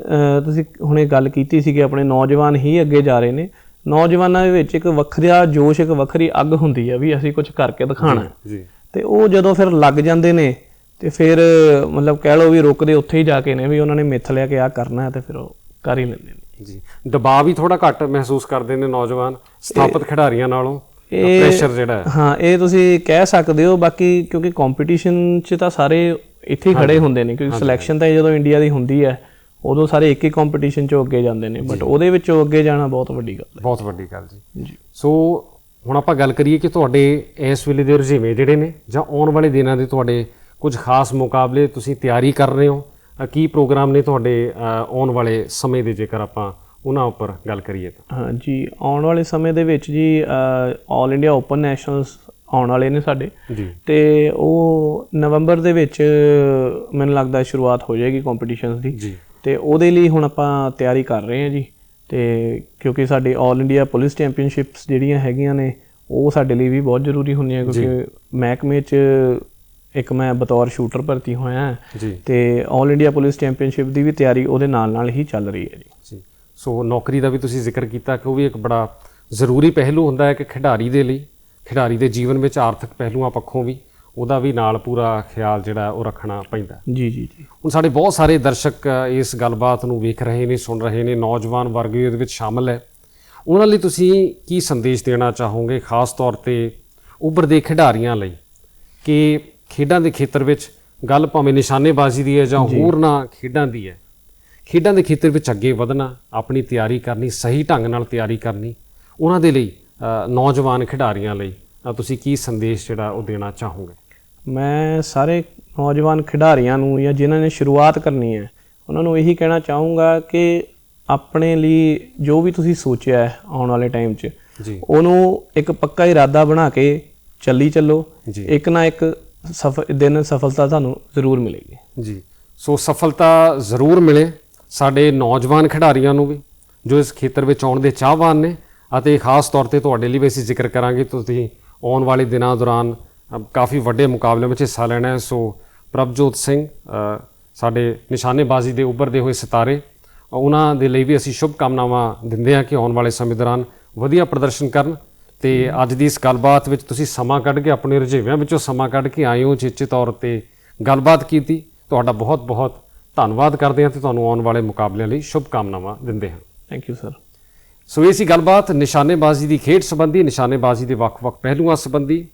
ਤੁਸੀਂ ਹੁਣੇ ਗੱਲ ਕੀਤੀ ਸੀ ਕਿ ਆਪਣੇ ਨੌਜਵਾਨ ਹੀ ਅੱਗੇ ਜਾ ਰਹੇ ਨੇ ਨੌਜਵਾਨਾਂ ਦੇ ਵਿੱਚ ਇੱਕ ਵੱਖਰਾ ਜੋਸ਼ ਇੱਕ ਵੱਖਰੀ ਅੱਗ ਹੁੰਦੀ ਹੈ ਵੀ ਅਸੀਂ ਕੁਝ ਕਰਕੇ ਦਿਖਾਣਾ ਹੈ ਜੀ। ਤੇ ਉਹ ਜਦੋਂ ਫਿਰ ਲੱਗ ਜਾਂਦੇ ਨੇ ਤੇ ਫਿਰ ਮਤਲਬ ਕਹਿ ਲਓ ਵੀ ਰੁਕਦੇ ਉੱਥੇ ਹੀ ਜਾ ਕੇ ਨੇ ਵੀ ਉਹਨਾਂ ਨੇ ਮਿੱਥ ਲਿਆ ਕਿ ਆ ਕਰਨਾ ਹੈ ਤੇ ਫਿਰ ਉਹ ਕਰ ਹੀ ਲੈਂਦੇ ਨੇ। ਜੀ। ਦਬਾਅ ਵੀ ਥੋੜਾ ਘੱਟ ਮਹਿਸੂਸ ਕਰਦੇ ਨੇ ਨੌਜਵਾਨ ਸਥਾਪਿਤ ਖਿਡਾਰੀਆਂ ਨਾਲੋਂ। ਇਹ- ਪ੍ਰੈਸ਼ਰ ਜਿਹੜਾ ਹੈ। ਹਾਂ ਇਹ ਤੁਸੀਂ ਕਹਿ ਸਕਦੇ ਹੋ ਬਾਕੀ ਕਿਉਂਕਿ ਕੰਪੀਟੀਸ਼ਨ 'ਚ ਤਾਂ ਸਾਰੇ ਇੱਥੇ ਹੀ ਖੜੇ ਹੁੰਦੇ ਨੇ ਕਿਉਂਕਿ ਸਿਲੈਕਸ਼ਨ ਤਾਂ ਜਦੋਂ ਇੰਡੀਆ ਦੀ ਹੁੰਦੀ ਹੈ ਉਦੋਂ ਸਾਰੇ ਇੱਕ ਹੀ ਕੰਪੀਟੀਸ਼ਨ 'ਚੋਂ ਅੱਗੇ ਜਾਂਦੇ ਨੇ ਬਟ ਉਹਦੇ ਵਿੱਚੋਂ ਅੱਗੇ ਜਾਣਾ ਬਹੁਤ ਵੱਡੀ ਗੱਲ ਬਹੁਤ ਵੱਡੀ ਗੱਲ ਜੀ। ਹੈ ਜੀ। ਸੋ ਹੁਣ ਆਪਾਂ ਗੱਲ ਕਰੀਏ ਕਿ ਤੁਹਾਡੇ ਇਸ ਵੇਲੇ ਦੇ ਰੁਝੇਵੇਂ ਜਿਹੜੇ ਨੇ ਜਾਂ ਆਉਣ ਵਾਲੇ ਦਿਨਾਂ ਦੇ ਤੁਹਾਡੇ ਕੁਝ ਖਾਸ ਮੁਕਾਬਲੇ ਤੁਸੀਂ ਤਿਆਰੀ ਕਰ ਰਹੇ ਹੋ ਕੀ ਪ੍ਰੋਗਰਾਮ ਨੇ ਤੁਹਾਡੇ ਆਉਣ ਵਾਲੇ ਸਮੇਂ ਦੇ ਜੇਕਰ ਆਪਾਂ ਉਹਨਾਂ ਉੱਪਰ ਗੱਲ ਕਰੀਏ ਤਾਂ? ਹਾਂ ਜੀ ਆਉਣ ਵਾਲੇ ਸਮੇਂ ਦੇ ਵਿੱਚ ਜੀ 올 ਇੰਡੀਆ ਓਪਨ ਨੈਸ਼ਨਲਸ ਆਉਣ ਵਾਲੇ ਨੇ ਸਾਡੇ। ਤੇ ਉਹ ਨਵੰਬਰ ਦੇ ਵਿੱਚ ਮੈਨੂੰ ਲੱਗਦਾ ਸ਼ੁਰੂਆਤ ਹੋ ਜਾਏਗੀ ਕੰਪੀਟੀਸ਼ਨਸ ਦੀ। ਤੇ ਉਹਦੇ ਲਈ ਹੁਣ ਆਪਾਂ ਤਿਆਰੀ ਕਰ ਰਹੇ ਹਾਂ ਜੀ। ਤੇ ਕਿਉਂਕਿ ਸਾਡੀ 올 ਇੰਡੀਆ ਪੁਲਿਸ ਚੈਂਪੀਅਨਸ਼ਿਪਸ ਜਿਹੜੀਆਂ ਹੈਗੀਆਂ ਨੇ ਉਹ ਸਾਡੇ ਲਈ ਵੀ ਬਹੁਤ ਜ਼ਰੂਰੀ ਹੁੰਦੀਆਂ ਕਿਉਂਕਿ ਮਹਿਕਮੇ 'ਚ ਇੱਕ ਮੈਂ ਬਤੌਰ ਸ਼ੂਟਰ ਭਰਤੀ ਹੋਇਆ ਤੇ 올 ਇੰਡੀਆ ਪੁਲਿਸ ਚੈਂਪੀਅਨਸ਼ਿਪ ਦੀ ਵੀ ਤਿਆਰੀ ਉਹਦੇ ਨਾਲ ਨਾਲ ਹੀ ਚੱਲ ਰਹੀ ਹੈ ਜੀ। ਜੀ। ਸੋ ਨੌਕਰੀ ਦਾ ਵੀ ਤੁਸੀਂ ਜ਼ਿਕਰ ਕੀਤਾ ਕਿ ਉਹ ਵੀ ਇੱਕ ਬੜਾ ਜ਼ਰੂਰੀ ਪਹਿਲੂ ਹੁੰਦਾ ਹੈ ਕਿ ਖਿਡਾਰੀ ਦੇ ਲਈ। ਖਿਡਾਰੀ ਦੇ ਜੀਵਨ ਵਿੱਚ ਆਰਥਿਕ ਪਹਿਲੂਆਂ ਪੱਖੋਂ ਵੀ। ਉਹਦਾ ਵੀ ਨਾਲ ਪੂਰਾ ਖਿਆਲ ਜਿਹੜਾ ਉਹ ਰੱਖਣਾ ਪੈਂਦਾ। ਜੀ ਜੀ ਜੀ। ਹੁਣ ਸਾਡੇ ਬਹੁਤ ਸਾਰੇ ਦਰਸ਼ਕ ਇਸ ਗੱਲਬਾਤ ਨੂੰ ਵੇਖ ਰਹੇ ਨੇ ਸੁਣ ਰਹੇ ਨੇ ਨੌਜਵਾਨ ਵਰਗ ਵੀ ਇਹਦੇ ਵਿੱਚ ਸ਼ਾਮਲ ਹੈ। ਉਹਨਾਂ ਲਈ ਤੁਸੀਂ ਕੀ ਸੰਦੇਸ਼ ਦੇਣਾ ਚਾਹੋਗੇ ਖਾਸ ਤੌਰ ਤੇ ਉੱਭਰਦੇ ਖਿਡਾਰੀਆਂ ਲਈ ਕਿ ਖੇਡਾਂ ਦੇ ਖੇਤਰ ਵਿੱਚ ਗੱਲ ਭਾਵੇਂ ਨਿਸ਼ਾਨੇਬਾਜ਼ੀ ਦੀ ਹੈ ਜਾਂ ਹੋਰਨਾਂ ਖੇਡਾਂ ਦੀ ਹੈ। ਖੇਡਾਂ ਦੇ ਖੇਤਰ ਵਿੱਚ ਅੱਗੇ ਵਧਣਾ ਆਪਣੀ ਤਿਆਰੀ ਕਰਨੀ ਸਹੀ ਢੰਗ ਨਾਲ ਤਿਆਰੀ ਕਰਨੀ ਉਹਨਾਂ ਦੇ ਲਈ ਨੌਜਵਾਨ ਖਿਡਾਰੀਆਂ ਲਈ ਤੁਸੀਂ ਕੀ ਸੰਦੇਸ਼ ਜਿਹੜਾ ਉਹ ਦੇਣਾ ਚਾਹੋਗੇ? ਮੈਂ ਸਾਰੇ ਨੌਜਵਾਨ ਖਿਡਾਰੀਆਂ ਨੂੰ ਜਾਂ ਜਿਨ੍ਹਾਂ ਨੇ ਸ਼ੁਰੂਆਤ ਕਰਨੀ ਹੈ ਉਹਨਾਂ ਨੂੰ ਇਹੀ ਕਹਿਣਾ ਚਾਹੂੰਗਾ ਕਿ ਆਪਣੇ ਲਈ ਜੋ ਵੀ ਤੁਸੀਂ ਸੋਚਿਆ ਹੈ ਆਉਣ ਵਾਲੇ ਟਾਈਮ 'ਚ ਜੀ। ਉਹਨੂੰ ਇੱਕ ਪੱਕਾ ਇਰਾਦਾ ਬਣਾ ਕੇ ਚੱਲੀ ਚੱਲੋ। ਇੱਕ ਨਾ ਇੱਕ ਦਿਨ ਸਫਲਤਾ ਤੁਹਾਨੂੰ ਜ਼ਰੂਰ ਮਿਲੇਗੀ। ਜੀ। ਸੋ ਸਫਲਤਾ ਜ਼ਰੂਰ ਮਿਲੇ ਸਾਡੇ ਨੌਜਵਾਨ ਖਿਡਾਰੀਆਂ ਨੂੰ ਵੀ ਜੋ ਇਸ ਖੇਤਰ ਵਿੱਚ ਆਉਣ ਦੇ ਚਾਹਵਾਨ ਨੇ ਅਤੇ ਖਾਸ ਤੌਰ ਤੇ ਤੁਹਾਡੇ ਲਈ ਵੀ ਅਸੀਂ ਜ਼ਿਕਰ ਕਰਾਂਗੇ ਤੁਸੀਂ ਆਉਣ ਵਾਲੇ ਦਿਨਾਂ ਦੌਰਾਨ ਕਾਫੀ ਵੱਡੇ ਮੁਕਾਬਲੇ ਵਿੱਚ ਹਿੱਸਾ ਲੈਣਾ ਹੈ। ਸੋ ਪ੍ਰਭਜੋਤ ਸਿੰਘ ਸਾਡੇ ਨਿਸ਼ਾਨੇਬਾਜ਼ੀ ਦੇ ਉੱਭਰਦੇ ਹੋਏ ਸਿਤਾਰੇ ਉਹਨਾਂ ਦੇ ਲਈ ਵੀ ਅਸੀਂ ਸ਼ੁਭ ਕਾਮਨਾਵਾਂ ਦਿੰਦੇ ਹਾਂ ਕਿ ਆਉਣ ਵਾਲੇ ਸਮੇਂ ਦੌਰਾਨ ਵਧੀਆ ਪ੍ਰਦਰਸ਼ਨ ਕਰਨ। ਤੇ ਅੱਜ ਦੀ ਇਸ ਗੱਲਬਾਤ ਵਿੱਚ ਤੁਸੀਂ ਸਮਾਂ ਕੱਢ ਕੇ ਆਪਣੇ ਰੁਝੇਵਿਆਂ ਵਿੱਚੋਂ ਸਮਾਂ ਕੱਢ ਕੇ ਆਏ ਹੋ ਚੇਚੇ ਤੌਰ ਤੇ ਗੱਲਬਾਤ ਕੀਤੀ। ਤੁਹਾਡਾ ਬਹੁਤ ਬਹੁਤ ਧੰਨਵਾਦ ਕਰਦੇ ਹਾਂ ਤੇ ਤੁਹਾਨੂੰ ਆਉਣ ਵਾਲੇ ਮੁਕਾਬਲਿਆਂ ਲਈ ਸ਼ੁਭ ਕਾਮਨਾਵਾਂ ਦਿੰਦੇ ਹਾਂ। ਥੈਂਕ ਯੂ ਸਰ ਸੋ ਇਹ ਸੀ ਗੱਲਬਾਤ ਨਿਸ਼ਾਨੇਬਾਜ਼ੀ ਦੀ ਖੇਡ ਸੰਬੰਧੀ ਨਿਸ਼ਾਨੇਬਾਜ਼ੀ ਦੇ ਵੱਖ-ਵੱਖ ਪਹਿਲੂਆਂ ਸੰਬੰਧੀ।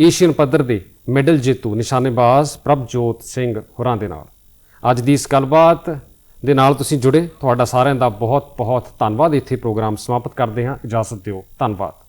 ਏਸ਼ੀਅਨ ਪੱਧਰ ਦੇ ਮੈਡਲ ਜੇਤੂ ਨਿਸ਼ਾਨੇਬਾਜ਼ ਪ੍ਰਭਜੋਤ ਸਿੰਘ ਹੋਰਾਂ ਦੇ ਨਾਲ। ਅੱਜ ਦੀ ਇਸ ਗੱਲਬਾਤ ਦੇ ਨਾਲ ਤੁਸੀਂ ਜੁੜੇ। ਤੁਹਾਡਾ ਸਾਰਿਆਂ ਦਾ ਬਹੁਤ-ਬਹੁਤ ਧੰਨਵਾਦ। ਇੱਥੇ ਪ੍ਰੋਗਰਾਮ ਸਮਾਪਤ ਕਰਦੇ ਹਾਂ। ਇਜਾਜ਼ਤ ਦਿਓ। ਧੰਨਵਾਦ।